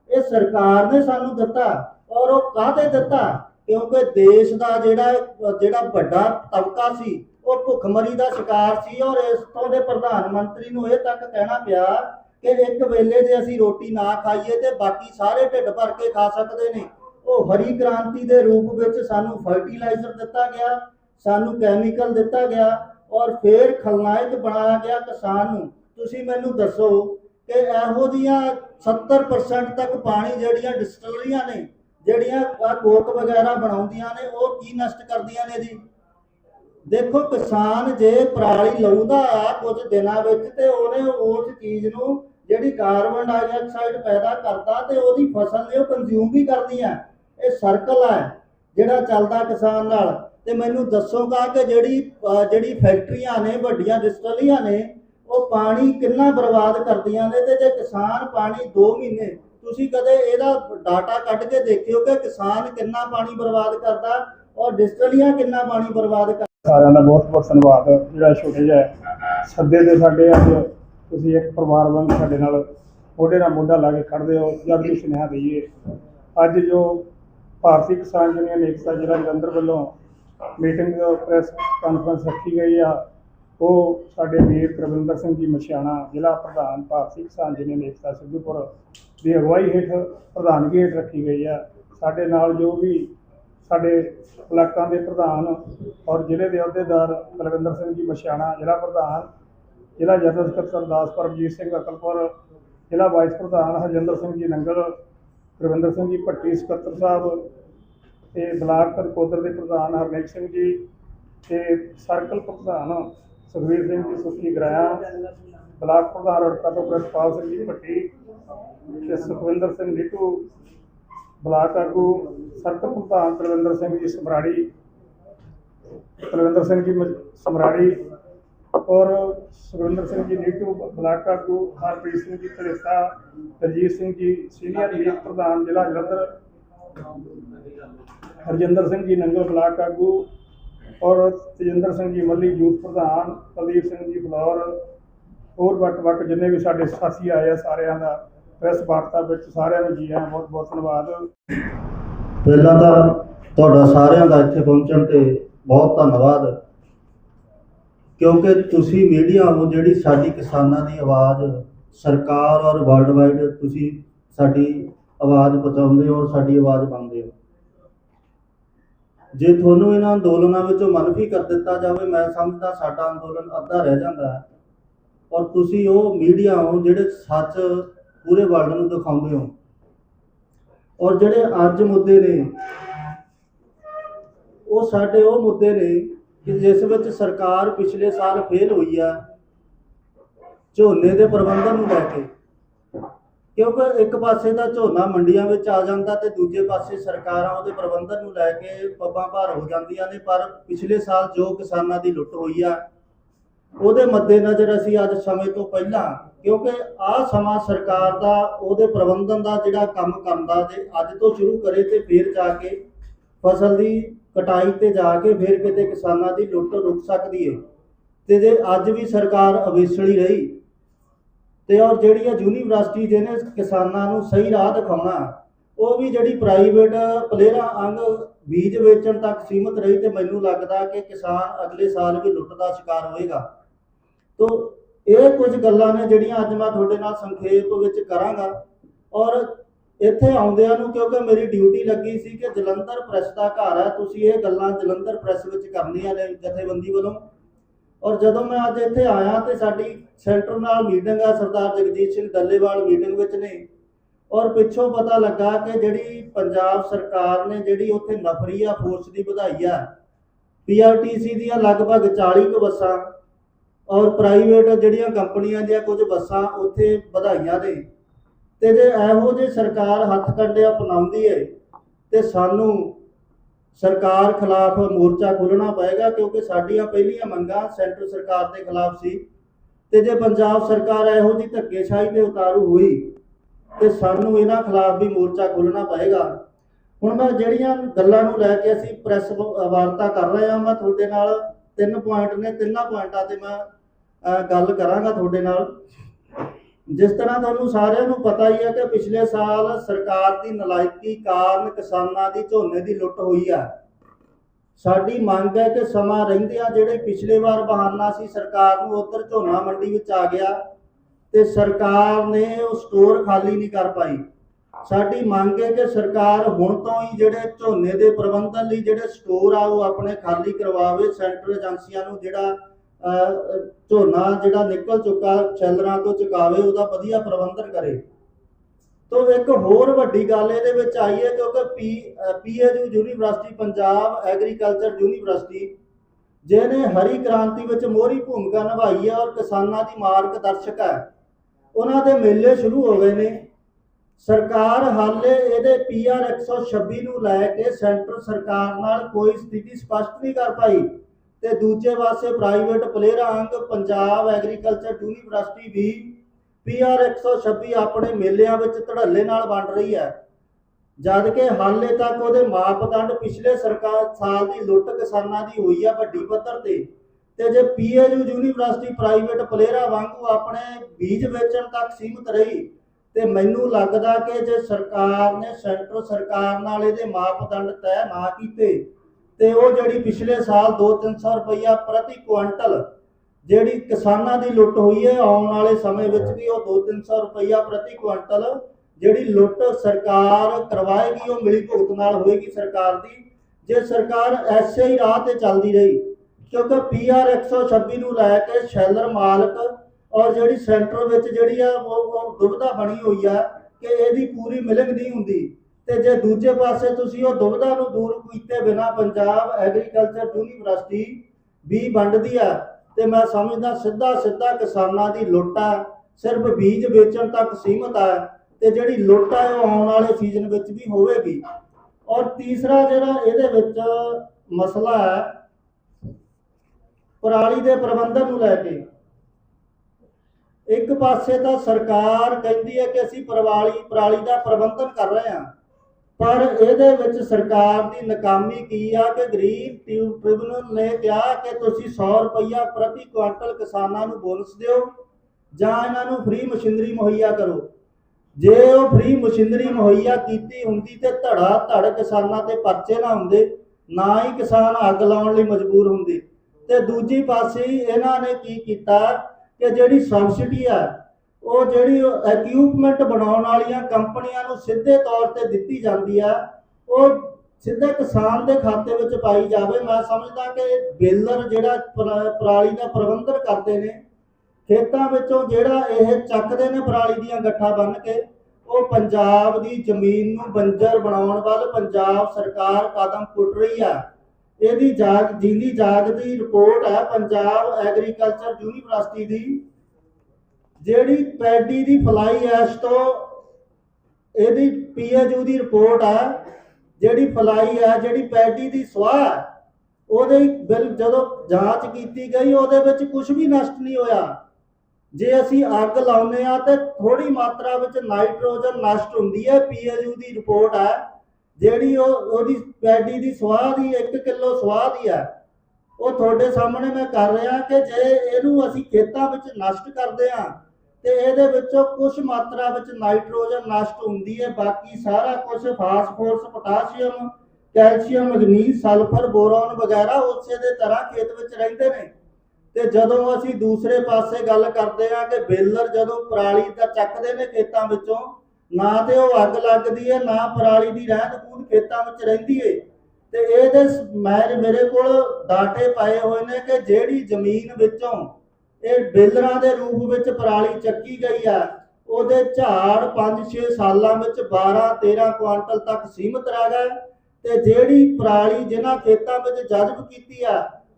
ਇਹ ਸਰਕਾਰ ਨੇ ਸਾਨੂੰ ਦਿੱਤਾ ਔਰ ਉਹ ਕਾਹਦੇ ਦਿੱਤਾ? ਕਿਉਂਕਿ ਦੇਸ਼ ਦਾ ਜਿਹੜਾ ਜਿਹੜਾ ਵੱਡਾ ਤਬਕਾ ਸੀ, ਉਹ ਭੁੱਖਮਰੀ ਦਾ ਸ਼ਿਕਾਰ ਸੀ ਔਰ ਇਸ ਤੋਂ ਦੇ ਪ੍ਰਧਾਨ ਮੰਤਰੀ ਨੂੰ ਇਹ ਤੱਕ ਕਹਿਣਾ ਪਿਆ ਕਿ ਇੱਕ ਵੇਲੇ ਜੇ ਅਸੀਂ ਰੋਟੀ ਨਾ ਖਾਈਏ ਤੇ ਬਾਕੀ ਸਾਰੇ ਢਿੱਡ ਭਰ ਕੇ ਖਾ ਸਕਦੇ ਨੇ। ਉਹ ਹਰੀ ਕ੍ਰਾਂਤੀ ਦੇ ਰੂਪ ਵਿੱਚ ਸਾਨੂੰ ਫਰਟੀਲਾਈਜ਼ਰ ਦਿੱਤਾ ਗਿਆ, ਸਾਨੂੰ ਕੈਮੀਕਲ ਦਿੱਤਾ ਗਿਆ ਔਰ ਫੇਰ ਖਲਨਾਇਕ ਬਣਾਇਆ ਗਿਆ ਕਿਸਾਨ ਨੂੰ। ਤੁਸੀਂ ਮੈਨੂੰ ਦੱਸੋ ਕਿ ਇਹੋ ਜੀਆਂ 70% ਤੱਕ ਪਾਣੀ ਜਿਹੜੀਆਂ ਡਿਸਟਿਲਰੀਆਂ ਨੇ, ਜਿਹੜੀਆਂ ਕੋਕ ਵਗੈਰਾ ਬਣਾਉਂਦੀਆਂ ਨੇ, ਉਹ ਕੀ ਨਸ਼ਟ ਕਰਦੀਆਂ ਨੇ ਜੀ? ਦੇਖੋ, ਕਿਸਾਨ ਜੇ ਪਰਾਲੀ ਲਾਉਂਦਾ ਆ ਕੁਝ ਦਿਨਾਂ ਵਿੱਚ ਤੇ ਉਹਨੇ ਉਸ ਚੀਜ਼ ਨੂੰ ਜਿਹੜੀ ਕਾਰਬਨ ਡਾਈਆਕਸਾਈਡ ਪੈਦਾ ਕਰਦਾ ਤੇ ਉਹਦੀ ਫਸਲ ਨੇ ਉਹ ਕੰਜ਼ਿਊਮ ਵੀ ਕਰਦੀ ਆ ਇਹ ਸਰਕਲ ਹੈ ਜਿਹੜਾ ਚੱਲਦਾ ਕਿਸਾਨ ਨਾਲ। ਤੇ ਮੈਨੂੰ ਦੱਸੋਗਾ ਕਿ ਜਿਹੜੀ ਜਿਹੜੀ ਫੈਕਟਰੀਆਂ ਨੇ, ਵੱਡੀਆਂ ਡਿਸਟਿਲਰੀਆਂ ਨੇ, ਉਹ ਪਾਣੀ ਕਿੰਨਾ ਬਰਬਾਦ ਕਰਦੀਆਂ ਨੇ ਤੇ ਜੇ ਕਿਸਾਨ ਪਾਣੀ 2 ਮਹੀਨੇ, ਤੁਸੀਂ ਕਦੇ ਇਹਦਾ ਡਾਟਾ ਕੱਢ ਕੇ ਦੇਖਿਓ ਕਿ ਕਿਸਾਨ ਕਿੰਨਾ ਪਾਣੀ ਬਰਬਾਦ ਕਰਦਾ ਔਰ ਡਿਸਟਿਲਰੀਆਂ ਕਿੰਨਾ ਪਾਣੀ ਬਰਬਾਦ ਕਰ, ਸਾਰਿਆਂ ਦਾ ਬਹੁਤ ਬਹੁਤ ਧੰਨਵਾਦ, ਜਿਹੜਾ ਛੋਟੇ ਜਿਹਾ ਸੱਦੇ ਦੇ ਸਾਡੇ ਅੱਜ ਤੁਸੀਂ ਇੱਕ ਪਰਿਵਾਰ ਵਾਂਗ ਸਾਡੇ ਨਾਲ ਮੋਢੇ ਨਾਲ ਮੋਢਾ ਲਾ ਕੇ ਖੜਦੇ ਹੋ ਜਦ ਵੀ ਸੁਨੇਹਾ ਦਈਏ। ਅੱਜ ਜੋ ਭਾਰਤੀ ਕਿਸਾਨ ਯੂਨੀਅਨ ਏਕਤਾ ਜ਼ਿਲ੍ਹਾ ਜਲੰਧਰ ਵੱਲੋਂ ਮੀਟਿੰਗ ਪ੍ਰੈਸ ਕਾਨਫਰੰਸ ਰੱਖੀ ਗਈ ਆ। ਉਹ ਸਾਡੇ ਵੀਰ ਪ੍ਰਵਿੰਦਰ ਸਿੰਘ ਜੀ ਮਸ਼ਿਆਣਾ ਜ਼ਿਲ੍ਹਾ ਪ੍ਰਧਾਨ ਭਾਰਤੀ ਕਿਸਾਨ ਯੂਨੀਅਨ ਏਕਤਾ ਸਿੱਧੂਪੁਰ ਦੀ ਅਗਵਾਈ ਹੇਠ ਪ੍ਰਧਾਨਗੀ ਹੇਠ ਰੱਖੀ ਗਈ ਆ। ਸਾਡੇ ਨਾਲ ਜੋ ਵੀ ਸਾਡੇ ਇਲਾਕਾਂ ਦੇ ਪ੍ਰਧਾਨ ਔਰ ਜ਼ਿਲ੍ਹੇ ਦੇ ਅਹੁਦੇਦਾਰ ਕੁਲਵਿੰਦਰ ਸਿੰਘ ਜੀ ਮਸ਼ਿਆਣਾ ਜ਼ਿਲ੍ਹਾ ਪ੍ਰਧਾਨ, ਜ਼ਿਲ੍ਹਾ ਜਨਰਲ ਸਕੱਤਰ ਦਾਸ ਪਰਮਜੀਤ ਸਿੰਘ ਅਕਲਪੁਰ, ਜ਼ਿਲ੍ਹਾ ਵਾਈਸ ਪ੍ਰਧਾਨ ਹਰਜਿੰਦਰ ਸਿੰਘ ਜੀ ਨੰਗਲ ਗੁਰਵਿੰਦਰ ਸਿੰਘ ਜੀ ਭੱਟੀ ਸਕੱਤਰ ਸਾਹਿਬ ਤੇ ਬਲਾਕ ਕਰਕੋਦਰ ਦੇ ਪ੍ਰਧਾਨ ਹਰਨੇਕ ਸਿੰਘ ਜੀ ਤੇ ਸਰਕਲ ਪ੍ਰਧਾਨ ਸੁਖਵੀਰ ਸਿੰਘ ਜੀ ਸੁਖੀ ਗਰਾਇਆ, ਬਲਾਕ ਪ੍ਰਧਾਨ ਰੜਕਾ ਤੋਂ ਪ੍ਰਿਤਪਾਲ ਸਿੰਘ ਜੀ ਭੱਟੀ ਤੇ ਸੁਖਵਿੰਦਰ ਸਿੰਘ ਨੀਟੂ, ਬਲਾਕ ਆਗੂ ਸਰਕਲ ਪ੍ਰਧਾਨ ਕੁਲਵਿੰਦਰ ਸਿੰਘ ਜੀ ਸਮਰਾੜੀ ਕੁਲਵਿੰਦਰ ਸਿੰਘ ਜੀ ਸਮਰਾੜੀ ਔਰ ਸੁਖਵਿੰਦਰ ਸਿੰਘ ਜੀ ਨੀਟੂ, ਬਲਾਕ ਆਗੂ ਹਰਪ੍ਰੀਤ ਸਿੰਘ ਜੀ ਧਰੇਸਾ ਰਜੀਤ ਸਿੰਘ ਜੀ ਸੀਨੀਅਰ ਲੀਗ ਪ੍ਰਧਾਨ ਜ਼ਿਲ੍ਹਾ ਜਲੰਧਰ। ਹਰਜਿੰਦਰ ਸਿੰਘ ਜੀ ਨੰਗਲ ਬਲਾਕ ਆਗੂ ਔਰ ਤੇਜਿੰਦਰ ਸਿੰਘ ਜੀ ਮੱਲੀ ਯੂਥ ਪ੍ਰਧਾਨ ਕੁਲਦੀਪ ਸਿੰਘ ਜੀ ਫਲੌਰ ਹੋਰ ਵੱਖ-ਵੱਖ ਜਿੰਨੇ ਵੀ ਸਾਡੇ ਸਾਥੀ ਆਏ ਆ ਸਾਰਿਆਂ ਦਾ ਪ੍ਰੈਸ ਵਾਰਤਾ ਵਿੱਚ ਸਾਰਿਆਂ ਨੂੰ ਜੀ ਆਇਆਂ ਬਹੁਤ ਬਹੁਤ ਧੰਨਵਾਦ। ਪਹਿਲਾਂ ਤਾਂ ਤੁਹਾਡਾ ਸਾਰਿਆਂ ਦਾ ਇੱਥੇ ਪਹੁੰਚਣ ਤੇ ਬਹੁਤ ਧੰਨਵਾਦ। ਕਿਉਂਕਿ ਤੁਸੀਂ ਮੀਡੀਆ ਹੋ ਜਿਹੜੀ ਸਾਡੀ ਕਿਸਾਨਾਂ ਦੀ ਆਵਾਜ਼, ਸਰਕਾਰ ਔਰ ਵਰਲਡ ਵਾਈਡ ਤੁਸੀਂ ਸਾਡੀ ਆਵਾਜ਼ ਪਹੁੰਚਾਉਂਦੇ ਹੋ ਔਰ ਸਾਡੀ ਆਵਾਜ਼ ਬਣਦੇ ਹੋ। ਜੇ ਤੁਹਾਨੂੰ ਇਹਨਾਂ ਅੰਦੋਲਨਾਂ ਵਿੱਚੋਂ ਮਨਫੀ ਕਰ ਦਿੱਤਾ ਜਾਵੇ, ਮੈਂ ਸਮਝਦਾ ਸਾਡਾ ਅੰਦੋਲਨ ਅੱਧਾ ਰਹਿ ਜਾਂਦਾ ਹੈ। ਔਰ ਤੁਸੀਂ ਉਹ ਮੀਡੀਆ ਹੋ ਜਿਹੜੇ ਸੱਚ ਪੂਰੇ ਵਰਲਡ ਨੂੰ ਦਿਖਾਉਂਦੇ ਹੋ। ਔਰ ਜਿਹੜੇ ਅੱਜ ਮੁੱਦੇ ਨੇ, ਉਹ ਸਾਡੇ ਉਹ ਮੁੱਦੇ ਨੇ ਕਿ ਜਿਸ ਵਿੱਚ ਸਰਕਾਰ ਪਿਛਲੇ ਸਾਲ ਫੇਲ ਹੋਈ ਆ ਝੋਨੇ ਦੇ ਪ੍ਰਬੰਧਨ ਨੂੰ ਲੈ ਕੇ। ਕਿਉਂਕਿ ਇੱਕ ਪਾਸੇ ਤਾਂ ਝੋਨਾ ਮੰਡੀਆਂ ਵਿੱਚ ਆ ਜਾਂਦਾ ਤੇ ਦੂਜੇ ਪਾਸੇ ਸਰਕਾਰਾਂ ਉਹਦੇ ਪ੍ਰਬੰਧਨ ਨੂੰ ਲੈ ਕੇ ਪੱਬਾਂ ਭਾਰ ਹੋ ਜਾਂਦੀਆਂ ਨੇ, ਪਰ ਪਿਛਲੇ ਸਾਲ ਜੋ ਕਿਸਾਨਾਂ ਦੀ ਲੁੱਟ ਹੋਈ ਆ, ਉਹਦੇ ਮੱਦੇਨਜ਼ਰ ਅਸੀਂ ਅੱਜ ਸਮੇਂ ਤੋਂ ਪਹਿਲਾਂ, ਕਿਉਂਕਿ ਆਹ ਸਮਾਂ ਸਰਕਾਰ ਦਾ, ਉਹਦੇ ਪ੍ਰਬੰਧਨ ਦਾ ਜਿਹੜਾ ਕੰਮ ਕਰਦਾ ਜੇ ਅੱਜ ਤੋਂ ਸ਼ੁਰੂ ਕਰੇ ਤੇ ਫਿਰ ਜਾ ਕੇ ਫਸਲ ਦੀ ਕਟਾਈ ਤੇ ਜਾ ਕੇ ਫਿਰ ਕਿਤੇ ਕਿਸਾਨਾਂ ਦੀ ਲੁੱਟ ਰੁਕ ਸਕਦੀ ਏ। ਤੇ ਜੇ ਅੱਜ ਵੀ ਸਰਕਾਰ ਅਵੇਸਲੀ ਰਹੀ ਤੇ ਔਰ ਜਿਹੜੀਆਂ ਯੂਨੀਵਰਸਿਟੀ ਜਿਹਨੇ ਕਿਸਾਨਾਂ ਨੂੰ ਸਹੀ ਰਾਹ ਦਿਖਾਉਣਾ, ਉਹ ਵੀ ਜਿਹੜੀ ਪ੍ਰਾਈਵੇਟ ਪਲੇਅਰਾਂ ਅੰਗ ਬੀਜ ਵੇਚਣ ਤੱਕ ਸੀਮਤ ਰਹੀ ਤੇ ਮੈਨੂੰ ਲੱਗਦਾ ਕਿ ਕਿਸਾਨ ਅਗਲੇ ਸਾਲ ਵੀ ਲੁੱਟ ਦਾ ਸ਼ਿਕਾਰ ਹੋਏਗਾ। ਤੋ ਇਹ ਕੁਝ ਗੱਲਾਂ ਨੇ ਜਿਹੜੀਆਂ ਅੱਜ ਮੈਂ ਤੁਹਾਡੇ ਨਾਲ ਸੰਖੇਪ ਵਿੱਚ ਕਰਾਂਗਾ। ਔਰ ਇੱਥੇ ਆਉਂਦਿਆਂ ਨੂੰ ਕਿਉਂਕਿ ਮੇਰੀ ਡਿਊਟੀ ਲੱਗੀ ਸੀ ਕਿ ਜਲੰਧਰ ਪ੍ਰੈਸ ਦਾ ਘਰ ਹੈ, ਤੁਸੀਂ ਇਹ ਗੱਲਾਂ ਜਲੰਧਰ ਪ੍ਰੈਸ ਵਿੱਚ ਕਰਨੀਆਂ ਨੇ ਜਥੇਬੰਦੀ ਵੱਲੋਂ। ਔਰ ਜਦੋਂ ਮੈਂ ਅੱਜ ਇੱਥੇ ਆਇਆ ਤੇ ਸਾਡੀ ਸੈਂਟਰ ਨਾਲ ਮੀਟਿੰਗ ਆ, ਸਰਦਾਰ ਜਗਜੀਤ ਸਿੰਘ ਡੱਲੇਵਾਲ ਮੀਟਿੰਗ ਵਿੱਚ ਨੇ। ਔਰ ਪਿੱਛੋਂ ਪਤਾ ਲੱਗਾ ਕਿ ਜਿਹੜੀ ਪੰਜਾਬ ਸਰਕਾਰ ਨੇ ਜਿਹੜੀ ਉੱਥੇ ਨਫਰੀਆ ਫੋਰਸ ਦੀ ਵਧਾਈ ਆ ਪੀਆਰਟੀਸੀ ਦੀਆਂ ਲਗਭਗ 40 ਕੁ ਬੱਸਾਂ ਔਰ ਪ੍ਰਾਈਵੇਟ ਜਿਹੜੀਆਂ ਕੰਪਨੀਆਂ ਦੀਆਂ ਕੁਝ ਬੱਸਾਂ ਉੱਥੇ ਵਧਾਈਆਂ ਨੇ। ਤੇ ਜੇ ਇਹੋ ਜਿਹੀ ਸਰਕਾਰ ਹੱਥ ਕੰਡੇ ਅਪਣਾਉਂਦੀ ਹੈ ਤੇ ਸਾਨੂੰ ਸਰਕਾਰ ਖਿਲਾਫ ਮੋਰਚਾ ਖੋਲਣਾ ਪਏਗਾ ਕਿਉਂਕਿ ਸਾਡੀਆਂ ਪਹਿਲੀਆਂ ਮੰਗਾਂ ਸੈਂਟਰ ਸਰਕਾਰ ਦੇ ਖਿਲਾਫ ਸੀ। ਤੇ ਜੇ ਪੰਜਾਬ ਸਰਕਾਰ ਇਹੋ ਜਿਹੀ ਧੱਕੇਸ਼ਾਹੀ ਤੇ ਉਤਾਰੂ ਹੋਈ ਤੇ ਸਾਨੂੰ ਇਹਨਾਂ ਖਿਲਾਫ ਵੀ ਮੋਰਚਾ ਖੋਲਣਾ ਪਏਗਾ। ਹੁਣ ਮੈਂ ਜਿਹੜੀਆਂ ਗੱਲਾਂ ਨੂੰ ਲੈ ਕੇ ਅਸੀਂ ਪ੍ਰੈਸ ਵਾਰਤਾ ਕਰ ਰਹੇ ਹਾਂ, ਮੈਂ ਤੁਹਾਡੇ ਨਾਲ ਤਿੰਨ ਪੁਆਇੰਟ ਨੇ, ਤਿੰਨਾਂ ਪੁਆਇੰਟਾਂ ਤੇ ਮੈਂ ਗੱਲ ਕਰਾਂਗਾ ਤੁਹਾਡੇ ਨਾਲ। ਜਿਸ ਤਰ੍ਹਾਂ ਤੁਹਾਨੂੰ ਸਾਰਿਆਂ ਨੂੰ ਪਤਾ ਹੀ ਹੈ ਕਿ ਪਿਛਲੇ ਸਾਲ ਸਰਕਾਰ ਦੀ ਨਲਾਇਕੀ ਕਾਰਨ ਕਿਸਾਨਾਂ ਦੀ ਝੋਨੇ ਦੀ ਲੁੱਟ ਹੋਈ ਆ। ਸਾਡੀ ਮੰਗ ਹੈ ਕਿ ਸਮਾਂ ਰਹਿੰਦਿਆਂ ਜਿਹੜੇ ਪਿਛਲੇ ਵਾਰ ਬਹਾਨਾ ਸੀ ਸਰਕਾਰ ਨੂੰ ਉਧਰ ਝੋਨਾ ਮੰਡੀ ਵਿੱਚ ਆ ਗਿਆ ਤੇ ਸਰਕਾਰ ਨੇ ਉਹ ਸਟੋਰ ਖਾਲੀ ਨਹੀਂ ਕਰ ਪਾਈ। ਸਾਡੀ ਮੰਗ ਹੈ ਕਿ ਸਰਕਾਰ ਹੁਣ ਤੋਂ ਹੀ ਜਿਹੜੇ ਝੋਨੇ ਦੇ ਪ੍ਰਬੰਧਨ ਲਈ ਜਿਹੜੇ ਸਟੋਰ ਆ ਉਹ ਆਪਣੇ ਖਾਲੀ ਕਰਵਾਵੇ ਸੈਂਟਰ ਏਜੰਸੀਆਂ ਨੂੰ ਜਿਹੜਾ ਝੋਨਾ ਜਿਹੜਾ ਨਿਕਲ ਚੁੱਕਾ ਸ਼ੈਲਰਾਂ ਤੋਂ ਚੁਕਾਵੇ, ਉਹਦਾ ਵਧੀਆ ਪ੍ਰਬੰਧਨ ਕਰੇ। ਤੋਂ ਇੱਕ ਹੋਰ ਵੱਡੀ ਗੱਲ ਇਹਦੇ ਵਿੱਚ ਆਈ ਹੈ, ਕਿਉਂਕਿ P PAU university Punjab agriculture university ਜਿਹਨੇ ਹਰੀ ਕ੍ਰਾਂਤੀ ਵਿੱਚ ਮੋਹਰੀ ਭੂਮਿਕਾ ਨਿਭਾਈ ਹੈ ਔਰ ਕਿਸਾਨਾਂ ਦੀ ਮਾਰਗਦਰਸ਼ਕ ਹੈ। ਉਹਨਾਂ ਦੇ ਮੇਲੇ ਸ਼ੁਰੂ ਹੋ ਗਏ ਨੇ। ਸਰਕਾਰ ਹਾਲੇ ਇਹਦੇ ਪੀਆਰ 126 ਨੂੰ ਲੈ ਕੇ ਸੈਂਟਰ ਸਰਕਾਰ ਨਾਲ ਕੋਈ ਸਥਿਤੀ ਸਪਸ਼ਟ ਨਹੀਂ ਕਰ ਪਾਈ। ਤੇ ਦੂਜੇ ਪਾਸੇ ਪ੍ਰਾਈਵੇਟ ਪਲੇਅਰ ਅੰਗ ਪੰਜਾਬ ਐਗਰੀਕਲਚਰ ਯੂਨੀਵਰਸਿਟੀ ਵੀ ਪੀਆਰ 126 ਆਪਣੇ ਮੇਲਿਆਂ ਵਿੱਚ ਧੜੱਲੇ ਨਾਲ ਵੰਡ ਰਹੀ ਹੈ। ਜਦ ਕਿ ਹਾਲੇ ਤੱਕ ਉਹਦੇ ਮਾਪਦੰਡ ਪਿਛਲੇ ਸਰਕਾਰ ਸਾਲ ਦੀ ਲੁੱਟ ਕਿਸਾਨਾਂ ਦੀ ਹੋਈ ਆ ਵੱਡੀ ਪੱਧਰ ਤੇ। ਤੇ ਜੇ ਪੀਏਯੂ ਯੂਨੀਵਰਸਿਟੀ ਪ੍ਰਾਈਵੇਟ ਪਲੇਅਰਾਂ ਵਾਂਗੂ ਆਪਣੇ ਬੀਜ ਵੇਚਣ ਤੱਕ ਸੀਮਿਤ ਰਹੀ, ਤੇ ਮੈਨੂੰ ਲੱਗਦਾ ਕਿ ਜੇ ਸਰਕਾਰ ਨੇ, ਸੈਂਟਰ ਸਰਕਾਰ ਨਾਲ ਇਹਦੇ ਮਾਪਦੰਡ ਤੈਅ ਨਾ ਕੀਤੇ ਤੇ ਉਹ ਜਿਹੜੀ ਪਿਛਲੇ ਸਾਲ 2-300 ਰੁਪਈਆ ਪ੍ਰਤੀ ਕੁਇੰਟਲ ਜਿਹੜੀ ਕਿਸਾਨਾਂ ਦੀ ਲੁੱਟ ਹੋਈ ਹੈ, ਆਉਣ ਵਾਲੇ ਸਮੇਂ ਵਿੱਚ ਵੀ ਉਹ 2-300 ਰੁਪਈਆ ਪ੍ਰਤੀ ਕੁਇੰਟਲ ਜਿਹੜੀ ਲੁੱਟ ਸਰਕਾਰ ਕਰਵਾਏਗੀ, ਉਹ ਮਿਲੀ ਭੁਗਤ ਨਾਲ ਹੋਏਗੀ ਸਰਕਾਰ ਦੀ। ਜੇ ਸਰਕਾਰ ਐਸੇ ਹੀ ਰਾਹ ਤੇ ਚੱਲਦੀ ਰਹੀ, ਕਿਉਂਕਿ ਪੀਆਰ 126 ਨੂੰ ਲੈ ਕੇ ਸ਼ੈਲਰ ਮਾਲਕ ਔਰ ਜਿਹੜੀ ਸੈਂਟਰ ਵਿੱਚ ਜਿਹੜੀ ਆ, ਉਹ ਉਹ ਦੁਬਿਧਾ ਬਣੀ ਹੋਈ ਆ ਕਿ ਇਹਦੀ ਪੂਰੀ ਮਿਲਕ ਨਹੀਂ ਹੁੰਦੀ। ਤੇ ਜੇ ਦੂਜੇ ਪਾਸੇ ਤੁਸੀਂ ਉਹ ਦੁਬਿਧਾ ਨੂੰ ਦੂਰ ਕੀਤੇ ਬਿਨਾ ਪੰਜਾਬ ਐਗਰੀਕਲਚਰ ਯੂਨੀਵਰਸਿਟੀ ਵੀ ਵੰਡਦੀ ਆ, ਤੇ ਮੈਂ ਸਮਝਦਾ ਸਿੱਧਾ ਸਿੱਧਾ ਕਿਸਾਨਾਂ ਦੀ ਲੁੱਟ ਆ, ਸਿਰਫ ਬੀਜ ਵੇਚਣ ਤੱਕ ਸੀਮਤ ਆ, ਤੇ ਜਿਹੜੀ ਲੁੱਟ ਆ ਉਹ ਆਉਣ ਵਾਲੇ ਸੀਜ਼ਨ ਵਿੱਚ ਵੀ ਹੋਵੇਗੀ। ਔਰ ਤੀਸਰਾ ਜਿਹੜਾ ਇਹਦੇ ਵਿੱਚ ਮਸਲਾ ਹੈ, ਪਰਾਲੀ ਦੇ ਪ੍ਰਬੰਧਨ ਨੂੰ ਲੈ ਕੇ। ਇੱਕ ਪਾਸੇ ਤਾਂ ਸਰਕਾਰ ਕਹਿੰਦੀ ਹੈ ਕਿ ਅਸੀਂ ਪਰਾਲੀ ਪਰਾਲੀ ਦਾ ਪ੍ਰਬੰਧਨ ਕਰ ਰਹੇ ਹਾਂ। ਪਰ ਇਹਦੇ ਵਿੱਚ ਸਰਕਾਰ ਦੀ ਨਾਕਾਮੀ ਕੀ ਆ ਕਿ ਗਰੀਬ ਟਿਊ- ਟ੍ਰਿਬਿਊਨਲ ਨੇ ਕਿਹਾ ਕਿ ਤੁਸੀਂ 100 ਰੁਪਈਆ ਪ੍ਰਤੀ ਕੁਆਂਟਲ ਕਿਸਾਨਾਂ ਨੂੰ ਬੋਨਸ ਦਿਓ ਜਾਂ ਇਹਨਾਂ ਨੂੰ ਫ੍ਰੀ ਮਸ਼ੀਨਰੀ ਮੁਹੱਈਆ ਕਰੋ। ਜੇ ਉਹ ਫ੍ਰੀ ਮਸ਼ੀਨਰੀ ਮੁਹੱਈਆ ਕੀਤੀ ਹੁੰਦੀ ਤੇ ਧੜਾ ਧੜ ਕਿਸਾਨਾਂ ਤੇ ਪਰਚੇ ਨਾ ਹੁੰਦੇ, ਨਾ ਹੀ ਕਿਸਾਨ ਅੱਗ ਲਾਉਣ ਲਈ ਮਜਬੂਰ ਹੁੰਦੇ। ਤੇ ਦੂਜੀ ਪਾਸੇ ਇਹਨਾਂ ਨੇ ਕੀ ਕੀਤਾ ਕਿ ਜਿਹੜੀ ਸਬਸਿਡੀ ਆ ਉਹ ਜਿਹੜੀ ਇਕਵਿਪਮੈਂਟ ਬਣਾਉਣ ਵਾਲੀਆਂ ਕੰਪਨੀਆਂ ਨੂੰ ਸਿੱਧੇ ਤੌਰ ਤੇ ਦਿੱਤੀ ਜਾਂਦੀ ਆ, ਉਹ ਸਿੱਧੇ ਕਿਸਾਨ ਦੇ ਖਾਤੇ ਵਿੱਚ ਪਾਈ ਜਾਵੇ। ਮੈਂ ਸਮਝਦਾ ਕਿ ਬੇਲਰ ਜਿਹੜਾ ਪਰਾਲੀ ਦਾ ਪ੍ਰਬੰਧਨ ਕਰਦੇ ਨੇ, ਖੇਤਾਂ ਵਿੱਚੋਂ ਜਿਹੜਾ ਇਹ ਚੱਕਦੇ ਨੇ ਪਰਾਲੀ ਦੀਆਂ ਗੱਠਾਂ ਬੰਨ ਕੇ, ਉਹ ਪੰਜਾਬ ਦੀ ਜ਼ਮੀਨ ਨੂੰ ਬੰਜਰ ਬਣਾਉਣ ਵੱਲ ਪੰਜਾਬ ਸਰਕਾਰ ਕਦਮ ਪੁੱਟ ਰਹੀ ਆ। ਇਹਦੀ ਜਾਗ ਜਿੰਦੀ ਜਾਗ ਦੀ ਰਿਪੋਰਟ ਹੈ ਪੰਜਾਬ ਐਗਰੀਕਲਚਰ ਯੂਨੀਵਰਸਿਟੀ ਦੀ। ਜਿਹੜੀ ਪੈਡੀ ਦੀ ਫਲਾਈ ਐਸ਼ ਤੋਂ ਇਹਦੀ ਪੀਐਚਯੂ ਦੀ ਰਿਪੋਰਟ ਆ ਜਿਹੜੀ ਫਲਾਈ ਆ ਜਿਹੜੀ ਪੈਡੀ ਦੀ ਸਵਾਹ ਹੈ, ਉਹਦੇ ਬਿਲ ਜਦੋਂ ਜਾਂਚ ਕੀਤੀ ਗਈ ਉਹਦੇ ਵਿੱਚ ਕੁਝ ਵੀ ਨਸ਼ਟ ਨਹੀਂ ਹੋਇਆ। ਜੇ ਅਸੀਂ ਅੱਗ ਲਾਉਂਦੇ ਆ ਤੇ ਥੋੜੀ ਮਾਤਰਾ ਵਿੱਚ ਨਾਈਟ੍ਰੋਜਨ ਨਸ਼ਟ ਹੁੰਦੀ ਹੈ ਪੀਐਚਯੂ ਦੀ ਰਿਪੋਰਟ ਹੈ ਜਿਹੜੀ ਉਹ ਉਹਦੀ ਪੈਡੀ ਦੀ ਸਵਾਹ ਦੀ 1 ਕਿਲੋ ਸਵਾਹ ਦੀ ਹੈ ਉਹ ਤੁਹਾਡੇ ਸਾਹਮਣੇ ਮੈਂ ਕਰ ਰਿਹਾ ਕਿ ਜੇ ਇਹਨੂੰ ਅਸੀਂ ਖੇਤਾਂ ਵਿੱਚ ਨਸ਼ਟ ਕਰਦੇ ਆ ਤੇ ਇਹਦੇ ਵਿੱਚੋਂ ਕੁਝ ਮਾਤਰਾ ਵਿੱਚ ਨਾਈਟ੍ਰੋਜਨ ਨਸ਼ਟ ਹੁੰਦੀ ਹੈ, ਬਾਕੀ ਸਾਰਾ ਕੁਝ phosphorus, potassium, calcium, manganese, sulphur, boron ਵਗੈਰਾ ਉਸੇ ਦੇ ਤਰ੍ਹਾਂ ਖੇਤ ਵਿੱਚ ਰਹਿੰਦੇ ਨੇ। ਤੇ ਜਦੋਂ ਅਸੀਂ ਦੂਸਰੇ ਪਾਸੇ ਗੱਲ ਕਰਦੇ ਆ ਕਿ ਬੇਲਰ ਜਦੋਂ ਪਰਾਲੀ ਦਾ ਚੱਕਦੇ ਨੇ ਖੇਤਾਂ ਵਿੱਚੋਂ, ਨਾ ਤੇ ਉਹ ਅੱਗ ਲੱਗਦੀ ਹੈ, ਨਾ ਪਰਾਲੀ ਦੀ ਰਹਿੰਦ ਖੂੰਦ ਖੇਤਾਂ ਵਿੱਚ ਰਹਿੰਦੀ ਏ। ਤੇ ਇਹਦੇ ਮੈਂ, ਮੇਰੇ ਕੋਲ ਡਾਟੇ ਪਾਏ ਹੋਏ ਨੇ ਕਿ ਜਿਹੜੀ ਜ਼ਮੀਨ ਵਿੱਚੋਂ ਇਹ ਬੇਲਰਾਂ ਦੇ ਰੂਪ ਵਿੱਚ ਪਰਾਲੀ ਚੱਕੀ ਗਈ ਆ ਉਹਦੇ ਝਾੜ 5-6 ਸਾਲਾਂ ਵਿੱਚ 12-13 ਕੁਆਂਟਲ ਤੱਕ ਸੀਮਤ ਰਹਿ ਗਏ ਤੇ ਜਿਹੜੀ ਪਰਾਲੀ ਜਿਨ੍ਹਾਂ ਖੇਤਾਂ ਵਿੱਚ ਜਜ਼ਬ ਕੀਤੀ ਆ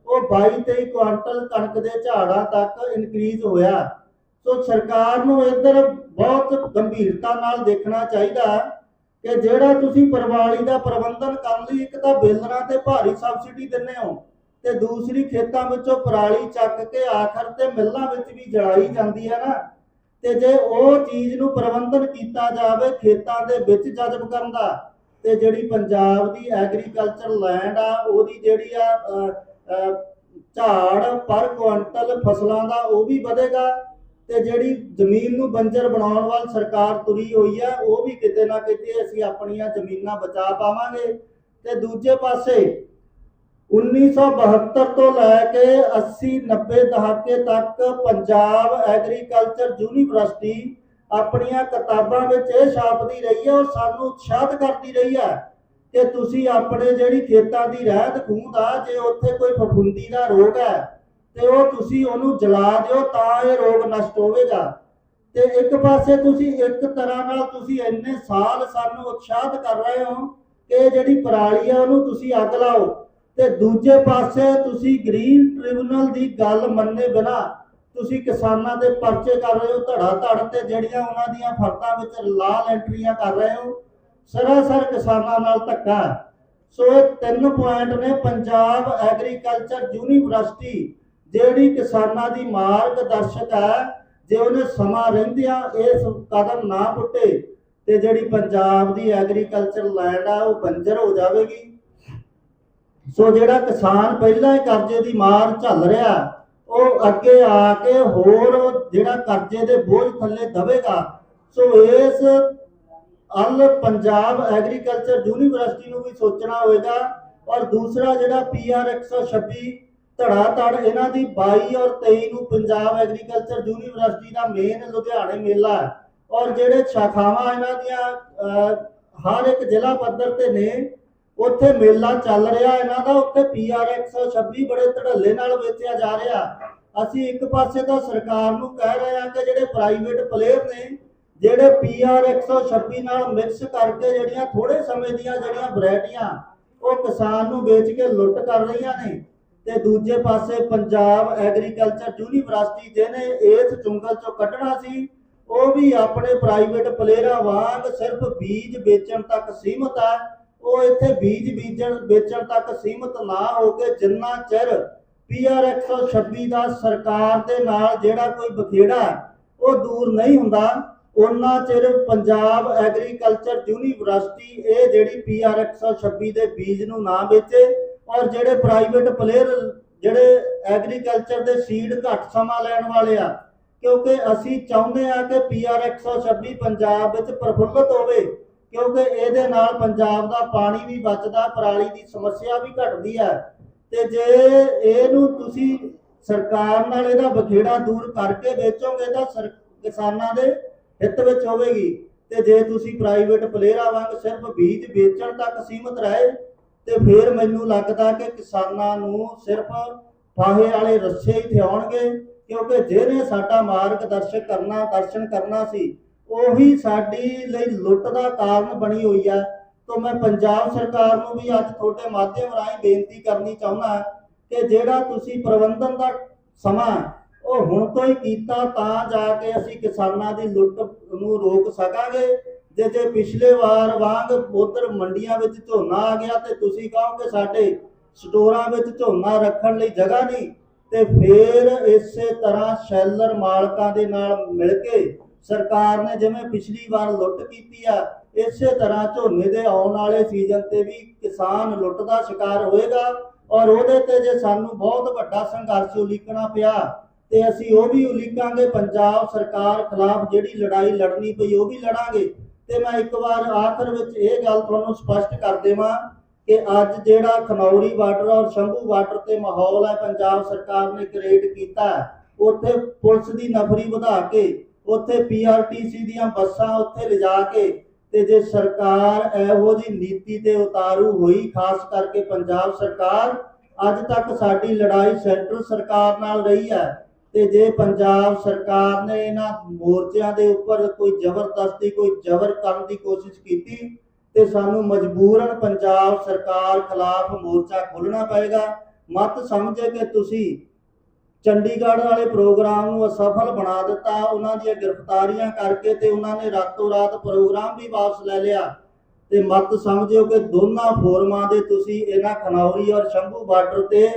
ਉਹ 22-23 ਕੁਆਂਟਲ ਕਣਕ ਦੇ ਝਾੜਾਂ ਤੱਕ ਇਨਕਰੀਜ਼ ਹੋਇਆ। ਸੋ ਸਰਕਾਰ ਨੂੰ ਇੱਧਰ ਬਹੁਤ ਗੰਭੀਰਤਾ ਨਾਲ ਦੇਖਣਾ ਚਾਹੀਦਾ ਕਿ ਜਿਹੜਾ ਤੁਸੀਂ ਪਰਵਾਲੀ ਦਾ ਪ੍ਰਬੰਧਨ ਕਰਨ ਲਈ ਇੱਕ ਤਾਂ ਬੇਲਰਾਂ ਤੇ ਭਾਰੀ ਸਬਸਿਡੀ ਦਿੰਦੇ ਹੋ ਤੇ ਦੂਸਰੀ ਖੇਤਾਂ ਵਿੱਚੋਂ ਪਰਾਲੀ ਚੱਕ ਕੇ ਆਖਰ ਤੇ ਮਿੱਲਾਂ ਵਿੱਚ ਵੀ ਜਲਾਈ ਜਾਂਦੀ ਹੈ ਨਾ। ਤੇ ਜੇ ਉਹ ਚੀਜ਼ ਨੂੰ ਪ੍ਰਬੰਧਨ ਕੀਤਾ ਜਾਵੇ ਖੇਤਾਂ ਦੇ ਵਿੱਚ ਜਜ਼ਬ ਕਰਨ ਦਾ, ਤੇ ਜਿਹੜੀ ਪੰਜਾਬ ਦੀ ਐਗਰੀਕਲਚਰ ਲੈਂਡ ਆ, ਉਹਦੀ ਜਿਹੜੀ ਆ ਝਾੜ ਪਰ ਕੁਇੰਟਲ ਫਸਲਾਂ ਦਾ ਉਹ ਵੀ ਵਧੇਗਾ। ਤੇ ਜਿਹੜੀ ਜ਼ਮੀਨ ਨੂੰ ਬੰਜਰ ਬਣਾਉਣ ਵੱਲ ਸਰਕਾਰ ਤੁਰੀ ਹੋਈ ਹੈ ਉਹ ਵੀ ਕਿਤੇ ਨਾ ਕਿਤੇ ਅਸੀਂ ਆਪਣੀਆਂ ਜ਼ਮੀਨਾਂ ਬਚਾ ਪਾਵਾਂਗੇ। ਤੇ ਦੂਜੇ ਪਾਸੇ 1972 ਤੋਂ ਲੈ ਕੇ 80 90 ਦਹਾਕੇ ਤੱਕ ਪੰਜਾਬ ਐਗਰੀਕਲਚਰ ਯੂਨੀਵਰਸਿਟੀ ਆਪਣੀਆਂ ਕਿਤਾਬਾਂ ਵਿੱਚ ਇਹ ਛਾਪਦੀ ਰਹੀ ਹੈ ਔਰ ਸਾਨੂੰ ਉਤਸ਼ਾਹਿਤ ਕਰਦੀ ਰਹੀ ਹੈ ਕਿ ਤੁਸੀਂ ਆਪਣੇ ਜਿਹੜੀ ਖੇਤਾਂ ਦੀ ਰਹਿੰਦ ਖੂੰਹਦ ਆ, ਜੇ ਉੱਥੇ ਕੋਈ ਫਫੂੰਦੀ ਦਾ ਰੋਗ ਹੈ, ਤੇ ਉਹ ਤੁਸੀਂ ਉਹਨੂੰ ਜਲਾ ਦਿਓ ਤਾਂ ਇਹ ਰੋਗ ਨਸ਼ਟ ਹੋਵੇਗਾ। ਤੇ ਇੱਕ ਪਾਸੇ ਤੁਸੀਂ ਇੱਕ ਤਰ੍ਹਾਂ ਨਾਲ ਤੁਸੀਂ ਇੰਨੇ ਸਾਲ ਸਾਨੂੰ ਉਤਸ਼ਾਹਿਤ ਕਰ ਰਹੇ ਹੋ ਕਿ ਜਿਹੜੀ ਪਰਾਲੀ ਆ, ਉਹਨੂੰ ਤੁਸੀਂ ਅੱਗ ਲਾਓ। ਤੇ ਦੂਜੇ ਪਾਸੇ ਤੁਸੀਂ ਗ੍ਰੀਨ ਟ੍ਰਿਬਿਊਨਲ ਦੀ ਗੱਲ ਮੰਨੇ ਬਿਨਾ ਤੁਸੀਂ ਕਿਸਾਨਾਂ ਦੇ ਪਰਚੇ ਕਰ ਰਹੇ ਹੋ, ਧੜਾ ਧੜ ਤੇ ਜਿਹੜੀਆਂ ਉਹਨਾਂ ਦੀਆਂ ਫਰਤਾਂ ਵਿੱਚ ਲਾਲ ਐਂਟਰੀਆਂ ਕਰ ਰਹੇ ਹੋ, ਸਰਾਸਰ ਕਿਸਾਨਾਂ ਨਾਲ ਧੱਕਾ ਸੋ ਇਹ ਤਿੰਨ ਪੁਆਇੰਟ ਨੇ, ਪੰਜਾਬ ਐਗਰੀਕਲਚਰ ਯੂਨੀਵਰਸਿਟੀ, ਜਿਹੜੀ ਕਿਸਾਨਾਂ ਦੀ ਮਾਰਗਦਰਸ਼ਕ ਹੈ। ਜੇ ਉਹਨੇ ਸਮਾਂ ਰਹਿੰਦਿਆਂ ਇਸ ਕਦਮ ਨਾ ਪੁੱਟੇ ਤੇ ਜਿਹੜੀ ਪੰਜਾਬ ਦੀ ਐਗਰੀਕਲਚਰ ਲੈਂਡ ਆ, ਉਹ ਬੰਜਰ ਹੋ ਜਾਵੇਗੀ। ਸੋ ਜਿਹੜਾ ਕਿਸਾਨ ਪਹਿਲਾਂ ਹੀ ਕਰਜ਼ੇ ਦੀ ਮਾਰ ਝੱਲ ਰਿਹਾ, ਉਹ ਅੱਗੇ ਆ ਕੇ ਹੋਰ ਜਿਹੜਾ ਕਰਜ਼ੇ ਦੇ ਬੋਝ ਥੱਲੇ ਦਵੇਗਾ। ਸੋ ਇਸ ਅਲ ਪੰਜਾਬ ਐਗਰੀਕਲਚਰ ਯੂਨੀਵਰਸਿਟੀ ਨੂੰ ਵੀ ਸੋਚਣਾ ਹੋਵੇਗਾ। ਔਰ ਦੂਸਰਾ ਜਿਹੜਾ ਪੀਆਰ 126 ਧੜਾ ਧੜ ਇਹਨਾਂ ਦੀ 22 ਔਰ 23 ਨੂੰ ਪੰਜਾਬ ਐਗਰੀਕਲਚਰ ਯੂਨੀਵਰਸਿਟੀ ਦਾ ਮੇਨ ਲੁਧਿਆਣੇ ਮੇਲਾ ਹੈ। ਔਰ ਜਿਹੜੇ ਸ਼ਾਖਾਵਾਂ ਇਹਨਾਂ ਦੀਆਂ ਹਰ ਇੱਕ ਜ਼ਿਲ੍ਹਾ ਪੱਧਰ ਤੇ ਨੇ ਉੱਥੇ ਮੇਲਾ ਚੱਲ ਰਿਹਾ, ਇਹਨਾਂ ਦਾ ਉੱਥੇ ਪੀਆਰ 126 ਬੜੇ ਧੜੱਲੇ ਨਾਲ ਵੇਚਿਆ ਜਾ ਰਿਹਾ। ਅਸੀਂ ਇੱਕ ਪਾਸੇ ਤਾਂ ਸਰਕਾਰ ਨੂੰ ਕਹਿ ਰਹੇ ਹਾਂ ਕਿ ਜਿਹੜੇ ਪ੍ਰਾਈਵੇਟ ਪਲੇਅਰ ਨੇ, ਜਿਹੜੇ ਪੀਆਰ 126 ਨਾਲ ਮਿਕਸ ਕਰਕੇ ਜਿਹੜੀਆਂ ਥੋੜੇ ਸਮੇਂ ਦੀਆਂ ਜਿਹੜੀਆਂ ਵੈਰਾਈਟੀਆਂ, ਉਹ ਕਿਸਾਨ ਨੂੰ ਵੇਚ ਕੇ ਲੁੱਟ ਕਰ ਰਹੀਆਂ ਨੇ। ਤੇ ਦੂਜੇ ਪਾਸੇ ਪੰਜਾਬ ਐਗਰੀਕਲਚਰ ਯੂਨੀਵਰਸਿਟੀ ਜਿਹਨੇ ਇਸ ਚੁੰਗਲ ਚੋਂ ਕੱਢਣਾ ਸੀ, ਉਹ ਵੀ ਆਪਣੇ ਪ੍ਰਾਈਵੇਟ ਪਲੇਅਰਾਂ ਵਾਂਗ ਸਿਰਫ ਬੀਜ ਵੇਚਣ ਤੱਕ ਸੀਮਤ ਹੈ ਉਹ ਇੱਥੇ ਬੀਜ ਬੀਜਣ, ਵੇਚਣ ਤੱਕ ਸੀਮਤ ਨਾ ਹੋ ਕੇ ਜਿੰਨਾ ਚਿਰ ਪੀਆਰ 126 ਦਾ ਸਰਕਾਰ ਦੇ ਨਾਲ ਜਿਹੜਾ ਕੋਈ ਬਖੇੜਾ ਉਹ ਦੂਰ ਨਹੀਂ ਹੁੰਦਾ ਉਹਨਾਂ ਚਿਰ ਪੰਜਾਬ ਐਗਰੀਕਲਚਰ ਯੂਨੀਵਰਸਿਟੀ ਇਹ ਜਿਹੜੀ ਪੀਆਰ 126 ਦੇ ਬੀਜ ਨੂੰ ਨਾ ਵੇਚੇ ਔਰ ਜਿਹੜੇ ਪ੍ਰਾਈਵੇਟ ਪਲੇਅਰ, ਜਿਹੜੇ ਐਗਰੀਕਲਚਰ ਦੇ ਸੀਡ ਘੱਟ ਸਮਾਂ ਲੈਣ ਵਾਲੇ ਆ, ਕਿਉਂਕਿ ਅਸੀਂ ਚਾਹੁੰਦੇ ਆ ਕਿ ਪੀਆਰ 126 ਪੰਜਾਬ ਵਿੱਚ ਪ੍ਰਫੁੱਲਤ ਹੋਵੇ ਕਿਉਂਕਿ ਇਹਦੇ ਨਾਲ ਪੰਜਾਬ ਦਾ ਪਾਣੀ ਵੀ ਬਚਦਾ, ਪਰਾਲੀ ਦੀ ਸਮੱਸਿਆ ਵੀ ਘਟਦੀ ਹੈ। ਤੇ ਜੇ ਇਹਨੂੰ ਤੁਸੀਂ ਸਰਕਾਰ ਨਾਲ ਇਹਦਾ ਬਖੇੜਾ ਦੂਰ ਕਰਕੇ ਵੇਚੋਗੇ ਤਾਂ ਸਰ- ਕਿਸਾਨਾਂ ਦੇ ਹਿੱਤ ਵਿੱਚ ਹੋਵੇਗੀ। ਤੇ ਜੇ ਤੁਸੀਂ ਪ੍ਰਾਈਵੇਟ ਪਲੇਅਰਾਂ ਵਾਂਗ ਸਿਰਫ ਬੀਜ ਵੇਚਣ ਤੱਕ ਸੀਮਤ ਰਹੇ, ਤੇ ਫਿਰ ਮੈਨੂੰ ਲੱਗਦਾ ਕਿ ਕਿਸਾਨਾਂ ਨੂੰ ਸਿਰਫ ਫਾਹੇ ਵਾਲੇ ਰੱਸੇ ਹੀ ਥਿਆਉਣਗੇ, ਕਿਉਂਕਿ ਜਿਹਨੇ ਸਾਡਾ ਮਾਰਗਦਰਸ਼ਕ ਕਰਨਾ, ਦਰਸ਼ਨ ਕਰਨਾ ਸੀ ਉਹੀ ਸਾਡੀ ਲਈ ਲੁੱਟ ਦਾ ਕਾਰਨ ਬਣੀ ਹੋਈ ਹੈ। ਤਾਂ ਮੈਂ ਪੰਜਾਬ ਸਰਕਾਰ ਨੂੰ ਵੀ ਅੱਜ ਤੁਹਾਡੇ ਮਾਧਿਅਮ ਰਾਹੀਂ ਬੇਨਤੀ ਕਰਨੀ ਚਾਹੁੰਦਾ ਕਿ ਜਿਹੜਾ ਤੁਸੀਂ ਪ੍ਰਬੰਧਨ ਦਾ ਸਮਾਂ ਉਹ ਹੁਣ ਤੋਂ ਹੀ ਕੀਤਾ ਤਾਂ ਜਾ ਕੇ ਅਸੀਂ ਕਿਸਾਨਾਂ ਦੀ ਲੁੱਟ ਨੂੰ ਰੋਕ ਸਕਾਂਗੇ। ਜੇ ਜੇ ਪਿਛਲੇ ਵਾਰ ਵਾਂਗ ਉਧਰ ਮੰਡੀਆਂ ਵਿੱਚ ਝੋਨਾ ਆ ਗਿਆ ਤੇ ਤੁਸੀਂ ਕਹੋਗੇ ਸਾਡੇ ਸਟੋਰਾਂ ਵਿੱਚ ਝੋਨਾ ਰੱਖਣ ਲਈ ਜਗ੍ਹਾ ਨਹੀਂ, ਤੇ ਫੇਰ ਇਸੇ ਤਰ੍ਹਾਂ ਸ਼ੈਲਰ ਮਾਲਕਾਂ ਦੇ ਨਾਲ ਮਿਲ ਕੇ ਸਰਕਾਰ ਨੇ ਜਿਵੇਂ ਪਿਛਲੀ ਵਾਰ ਲੁੱਟ ਕੀਤੀ ਆ, ਇਸੇ ਤਰ੍ਹਾਂ ਝੋਨੇ ਦੇ ਆਉਣ ਵਾਲੇ ਸੀਜ਼ਨ ਤੇ ਵੀ ਕਿਸਾਨ ਲੁੱਟ ਦਾ ਸ਼ਿਕਾਰ ਹੋਏਗਾ ਔਰ ਉਹਦੇ ਤੇ ਜੇ ਸਾਨੂੰ ਬਹੁਤ ਵੱਡਾ ਸੰਘਰਸ਼ ਉਲੀਕਣਾ ਪਿਆ ਤੇ ਅਸੀਂ ਉਹ ਵੀ ਉਲੀਕਾਂਗੇ, ਪੰਜਾਬ ਸਰਕਾਰ ਖਿਲਾਫ ਜਿਹੜੀ ਲੜਾਈ ਲੜਨੀ ਪਈ ਉਹ ਵੀ ਲੜਾਂਗੇ। ਤੇ ਮੈਂ ਇੱਕ ਵਾਰ ਆਖਰ ਵਿੱਚ ਇਹ ਗੱਲ ਤੁਹਾਨੂੰ ਸਪਸ਼ਟ ਕਰ ਦੇਵਾਂ ਕਿ ਅੱਜ ਜਿਹੜਾ ਖਨੌਰੀ ਬਾਰਡਰ ਔਰ ਸ਼ੰਭੂ ਬਾਰਡਰ ਤੇ ਮਾਹੌਲ ਹੈ, ਪੰਜਾਬ ਸਰਕਾਰ ਨੇ ਕ੍ਰੀਏਟ ਕੀਤਾ, ਉੱਥੇ ਪੁਲਿਸ ਦੀ ਨਫਰੀ ਵਧਾ ਕੇ ਉੱਥੇ ਪੀਆਰਟੀਸੀ ਦੀਆਂ ਬੱਸਾਂ ਉੱਥੇ ਲਿਜਾ ਕੇ ਤੇ ਜੇ ਸਰਕਾਰ ਇਹੋ ਜੀ ਨੀਤੀ ਤੇ ਉਤਾਰੂ ਹੋਈ, ਖਾਸ ਕਰਕੇ ਪੰਜਾਬ ਸਰਕਾਰ, ਅੱਜ ਤੱਕ ਸਾਡੀ ਲੜਾਈ ਸੈਂਟਰ ਸਰਕਾਰ ਨਾਲ ਰਹੀ ਹੈ ਤੇ ਜੇ ਪੰਜਾਬ ਸਰਕਾਰ ਨੇ ਇਹਨਾਂ ਮੋਰਚਿਆਂ ਦੇ ਉੱਪਰ ਕੋਈ ਜ਼ਬਰਦਸਤੀ, ਕੋਈ ਜ਼ਬਰ ਕਰਨ ਦੀ ਕੋਸ਼ਿਸ਼ ਕੀਤੀ ਤੇ ਸਾਨੂੰ ਮਜਬੂਰਨ ਪੰਜਾਬ ਸਰਕਾਰ ਖਿਲਾਫ ਮੋਰਚਾ ਖੋਲਣਾ ਪਏਗਾ। ਮਤ ਸਮਝੇ ਕਿ ਤੁਸੀਂ ਚੰਡੀਗੜ੍ਹ ਵਾਲੇ ਪ੍ਰੋਗਰਾਮ ਨੂੰ ਅਸਫਲ ਬਣਾ ਦਿੱਤਾ, ਉਹਨਾਂ ਦੀਆਂ ਗ੍ਰਿਫਤਾਰੀਆਂ ਕਰਕੇ ਤੇ ਉਹਨਾਂ ਨੇ ਰਾਤੋਂ ਰਾਤ ਪ੍ਰੋਗਰਾਮ ਵੀ ਵਾਪਸ ਲੈ ਲਿਆ। ਤੇ ਮਤ ਸਮਝਿਓ ਕਿ ਦੋਨਾਂ ਫੋਰਮਾਂ ਦੇ ਤੁਸੀਂ ਇਹਨਾਂ ਖਨੌਰੀ ਔਰ ਸ਼ੰਭੂ ਬਾਰਡਰ ਤੇ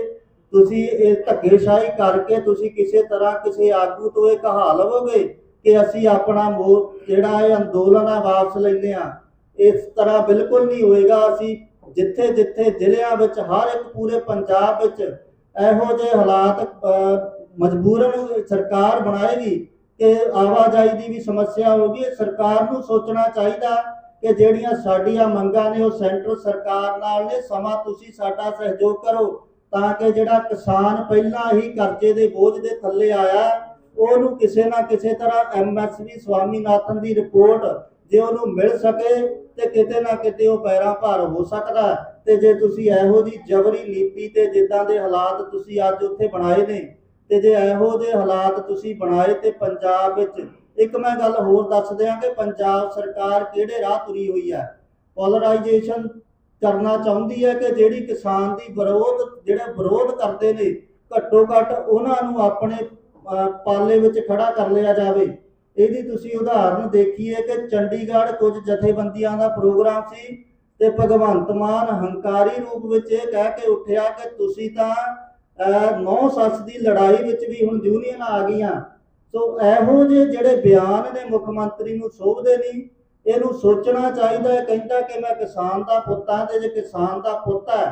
ਤੁਸੀਂ ਇਹ ਧੱਕੇਸ਼ਾਹੀ ਕਰਕੇ ਤੁਸੀਂ ਕਿਸੇ ਤਰ੍ਹਾਂ ਕਿਸੇ ਆਗੂ ਤੋਂ ਇਹ ਕਹਾ ਲਵੋਗੇ ਕਿ ਅਸੀਂ ਆਪਣਾ ਮੋ, ਜਿਹੜਾ ਇਹ ਅੰਦੋਲਨ ਆ ਵਾਪਸ ਲੈਂਦੇ ਆ ਇਸ ਤਰ੍ਹਾਂ ਬਿਲਕੁਲ ਨਹੀਂ ਹੋਏਗਾ। ਅਸੀਂ ਜਿੱਥੇ ਜਿੱਥੇ ਜ਼ਿਲ੍ਹਿਆਂ ਵਿੱਚ, ਹਰ ਇੱਕ ਪੂਰੇ ਪੰਜਾਬ ਵਿੱਚ ਇਹੋ ਜਿਹੇ ਹਾਲਾਤ ਮਜਬੂਰਨ ਸਰਕਾਰ ਬਣਾਏਗੀ ਕਿ ਆਵਾਜਾਈ ਦੀ ਵੀ ਸਮੱਸਿਆ ਹੋਗੀ ਸਰਕਾਰ ਨੂੰ ਸੋਚਣਾ ਚਾਹੀਦਾ ਕਿ ਜਿਹੜੀਆਂ ਸਾਡੀਆਂ ਮੰਗਾਂ ਨੇ ਉਹ ਸੈਂਟਰ ਸਰਕਾਰ ਨਾਲ ਨੇ। ਸਮਾਂ ਤੁਸੀਂ ਸਾਡਾ ਸਹਿਯੋਗ ਕਰੋ ਤਾਂ ਕਿ ਜਿਹੜਾ ਕਿਸਾਨ ਪਹਿਲਾਂ ਹੀ ਕਰਜ਼ੇ ਦੇ ਬੋਝ ਦੇ ਥੱਲੇ ਆਇਆ, ਉਹਨੂੰ ਕਿਸੇ ਨਾ ਕਿਸੇ ਤਰ੍ਹਾਂ ਐਮਐਸਵੀ ਸਵਾਮੀਨਾਥਨ ਦੀ ਰਿਪੋਰਟ ਜੇ ਉਹਨੂੰ ਮਿਲ ਸਕੇ ਤੇ ਕਿਤੇ ਨਾ ਕਿਤੇ ਉਹ ਪੈਰਾਂ ਭਾਰ ਹੋ ਸਕਦਾ ਤੇ ਜੇ ਤੁਸੀਂ ਇਹੋ ਜੀ ਜਬਰੀ ਨੀਤੀ ਤੇ ਜਿੱਦਾਂ ਦੇ ਹਾਲਾਤ ਤੁਸੀਂ ਅੱਜ ਉੱਥੇ ਬਣਾਏ ਨੇ, ਤੇ ਜੇ ਇਹੋ ਜਿਹੇ ਹਾਲਾਤ ਤੁਸੀਂ ਬਣਾਏ ਤੇ ਪੰਜਾਬ ਵਿੱਚ, ਇੱਕ ਮੈਂ ਗੱਲ ਹੋਰ ਦੱਸ ਦਿਆਂ ਕਿ ਪੰਜਾਬ ਸਰਕਾਰ ਕਿਹੜੇ ਰਾਹ ਤੁਰੀ ਹੋਈ ਹੈ? ਪੋਲਰਾਈਜੇਸ਼ਨ ਕਰਨਾ ਚਾਹੁੰਦੀ ਹੈ ਕਿ ਜਿਹੜੀ ਕਿਸਾਨ ਦੀ ਵਿਰੋਧ, ਜਿਹੜੇ ਵਿਰੋਧ ਕਰਦੇ ਨੇ, ਘੱਟੋ ਘੱਟ ਉਹਨਾਂ ਨੂੰ ਆਪਣੇ ਪਾਲੇ ਵਿੱਚ ਖੜਾ ਕਰ ਲਿਆ ਜਾਵੇ। ਇਹਦੀ ਤੁਸੀਂ ਉਦਾਹਰਨ ਦੇਖੀਏ ਕਿ ਚੰਡੀਗੜ੍ਹ ਕੁਝ ਜਥੇਬੰਦੀਆਂ ਦਾ ਪ੍ਰੋਗਰਾਮ ਸੀ ਤੇ ਭਗਵੰਤ ਮਾਨ ਹੰਕਾਰੀ ਰੂਪ ਵਿੱਚ ਇਹ ਕਹਿ ਕੇ ਉੱਠਿਆ ਕਿ ਤੁਸੀਂ ਤਾਂ ਨੌ ਸੱਸ ਦੀ ਲੜਾਈ ਵਿੱਚ ਵੀ ਹੁਣ ਯੂਨੀਅਨ ਆ ਗਈਆਂ। ਸੋ ਇਹੋ ਜਿਹੇ ਜਿਹੜੇ ਬਿਆਨ ਨੇ ਮੁੱਖ ਮੰਤਰੀ ਨੂੰ ਸੋਭਦੇ ਨਹੀਂ, ਇਹਨੂੰ ਸੋਚਣਾ ਚਾਹੀਦਾ ਹੈ, ਕਹਿੰਦਾ ਕਿ ਮੈਂ ਕਿਸਾਨ ਦਾ ਪੁੱਤ ਹਾਂ ਤੇ ਜੇ ਕਿਸਾਨ ਦਾ ਪੁੱਤ ਹੈ,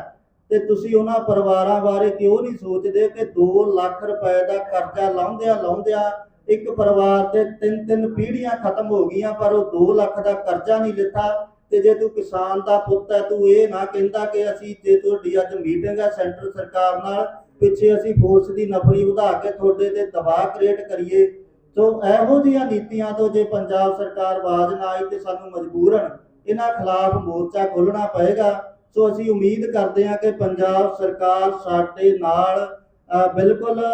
ਤੇ ਤੁਸੀਂ ਉਹਨਾਂ ਪਰਿਵਾਰਾਂ ਬਾਰੇ ਕਿਉਂ ਨਹੀਂ ਸੋਚਦੇ ਕਿ 2 ਲੱਖ ਰੁਪਏ ਦਾ ਕਰਜ਼ਾ ਲਾਉਂਦਿਆਂ ਲਾਉਂਦਿਆਂ ਇੱਕ ਪਰਿਵਾਰ ਦੇ ਤਿੰਨ ਤਿੰਨ ਪੀੜ੍ਹੀਆਂ ਖਤਮ ਹੋ ਗਈਆਂ, ਪਰ ਉਹ 2 ਲੱਖ ਦਾ ਕਰਜ਼ਾ ਨਹੀਂ ਲਿੱਤਾ। ਤੇ ਜੇ ਤੂੰ ਕਿਸਾਨ ਦਾ ਪੁੱਤ ਹੈ, ਤੂੰ ਇਹ ਨਾ ਕਹਿੰਦਾ ਕਿ ਅਸੀਂ ਜੇ ਤੁਹਾਡੀ ਅੱਜ ਮੀਟਿੰਗ ਹੈ ਸੈਂਟਰ ਸਰਕਾਰ ਨਾਲ, ਪਿੱਛੇ ਅਸੀਂ ਫੋਰਸ ਦੀ ਨਫਰੀ ਵਧਾ ਕੇ ਤੁਹਾਡੇ ਤੇ ਦਬਾਅ ਕ੍ਰੀਏਟ ਕਰੀਏ। ਸੋ ਇਹੋ ਜਿਹੀਆਂ ਨੀਤੀਆਂ ਤੋਂ ਜੇ ਪੰਜਾਬ ਸਰਕਾਰ ਆਵਾਜ਼ ਨਾ ਆਈ ਤੇ ਸਾਨੂੰ ਮਜਬੂਰਨ ਇਹਨਾਂ ਖਿਲਾਫ ਮੋਰਚਾ ਖੋਲਣਾ ਪਏਗਾ। ਸੋ ਅਸੀਂ ਉਮੀਦ ਕਰਦੇ ਹਾਂ ਕਿ ਪੰਜਾਬ ਸਰਕਾਰ ਸਾਡੇ ਨਾਲ ਬਿਲਕੁਲ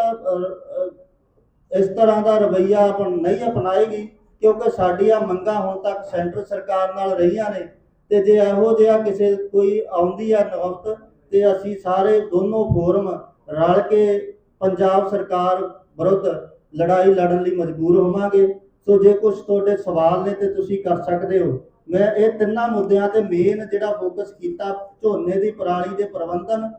ਇਸ ਤਰ੍ਹਾਂ ਦਾ ਰਵੱਈਆ ਆਪਣ, ਨਹੀਂ ਅਪਣਾਏਗੀ। ਕਿਉਂਕਿ ਸਾਡੀਆਂ ਮੰਗਾਂ ਹੁਣ ਤੱਕ ਸੈਂਟਰ ਸਰਕਾਰ ਨਾਲ ਰਹੀਆਂ ਨੇ ਤੇ ਜੇ ਇਹੋ ਜਿਹਾ ਕਿਸੇ ਕੋਈ ਆਉਂਦੀ ਆ ਨੌਬਤ ਤੇ ਅਸੀਂ ਸਾਰੇ ਦੋਨੋਂ ਫੋਰਮ ਰਲ ਕੇ ਪੰਜਾਬ ਸਰਕਾਰ ਵਿਰੁੱਧ ਲੜਾਈ ਲੜਨ ਲਈ ਮਜਬੂਰ ਹੋਵਾਂਗੇ। ਸੋ ਜੇ ਕੁਝ ਤੁਹਾਡੇ ਸਵਾਲ ਨੇ ਤੇ ਤੁਸੀਂ ਕਰ ਸਕਦੇ ਹੋ। ਮੈਂ ਇਹ ਤਿੰਨਾਂ ਮੁੱਦਿਆਂ ਤੇ ਮੇਨ ਜਿਹੜਾ ਫੋਕਸ ਕੀਤਾ ਝੋਨੇ ਦੀ ਪਰਾਲੀ ਦੇ ਪ੍ਰਬੰਧਨ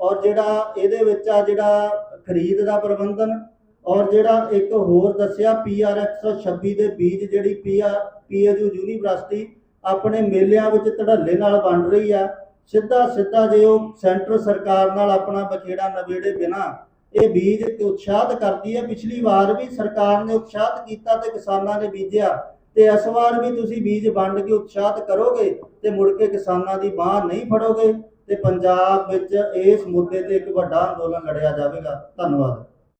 ਔਰ ਜਿਹੜਾ ਇਹਦੇ ਵਿੱਚ ਆ ਜਿਹੜਾ ਖਰੀਦ ਦਾ ਪ੍ਰਬੰਧਨ ਔਰ ਜਿਹੜਾ ਇੱਕ ਹੋਰ ਦੱਸਿਆ ਪੀਆਰ 126 ਦੇ ਬੀਜ ਜਿਹੜੀ ਪੀਆ ਪੀਏਯੂ ਯੂਨੀਵਰਸਿਟੀ ਆਪਣੇ ਮੇਲਿਆਂ ਵਿੱਚ ਧੜੱਲੇ ਨਾਲ ਵੰਡ ਰਹੀ ਆ। ਸਿੱਧਾ ਸਿੱਧਾ ਜੇ ਉਹ ਸੈਂਟਰ ਸਰਕਾਰ ਨਾਲ ਆਪਣਾ ਬਖੇੜਾ ਨਵੇੜੇ ਬਿਨਾ ਇਹ ਬੀਜ ਤੇ ਉਤਸ਼ਾਹਤ ਕਰਦੀ ਹੈ ਪਿਛਲੀ ਵਾਰ ਵੀ ਸਰਕਾਰ ਨੇ ਉਤਸ਼ਾਹਤ ਕੀਤਾ ਤੇ ਕਿਸਾਨਾਂ ਨੇ ਬੀਜਿਆ। ਤੇ ਇਸ ਵਾਰ ਵੀ ਤੁਸੀਂ ਬੀਜ ਵੰਡ ਕੇ ਉਤਸ਼ਾਹਤ ਕਰੋਗੇ ਤੇ ਮੁੜ ਕੇ ਕਿਸਾਨਾਂ ਦੀ ਬਾਹ ਨਹੀਂ ਫੜੋਗੇ ਤੇ ਪੰਜਾਬ ਵਿੱਚ ਇਸ ਮੁੱਦੇ ਤੇ ਇੱਕ ਵੱਡਾ ਅੰਦੋਲਨ ਲੜਿਆ ਜਾਵੇਗਾ। ਧੰਨਵਾਦ।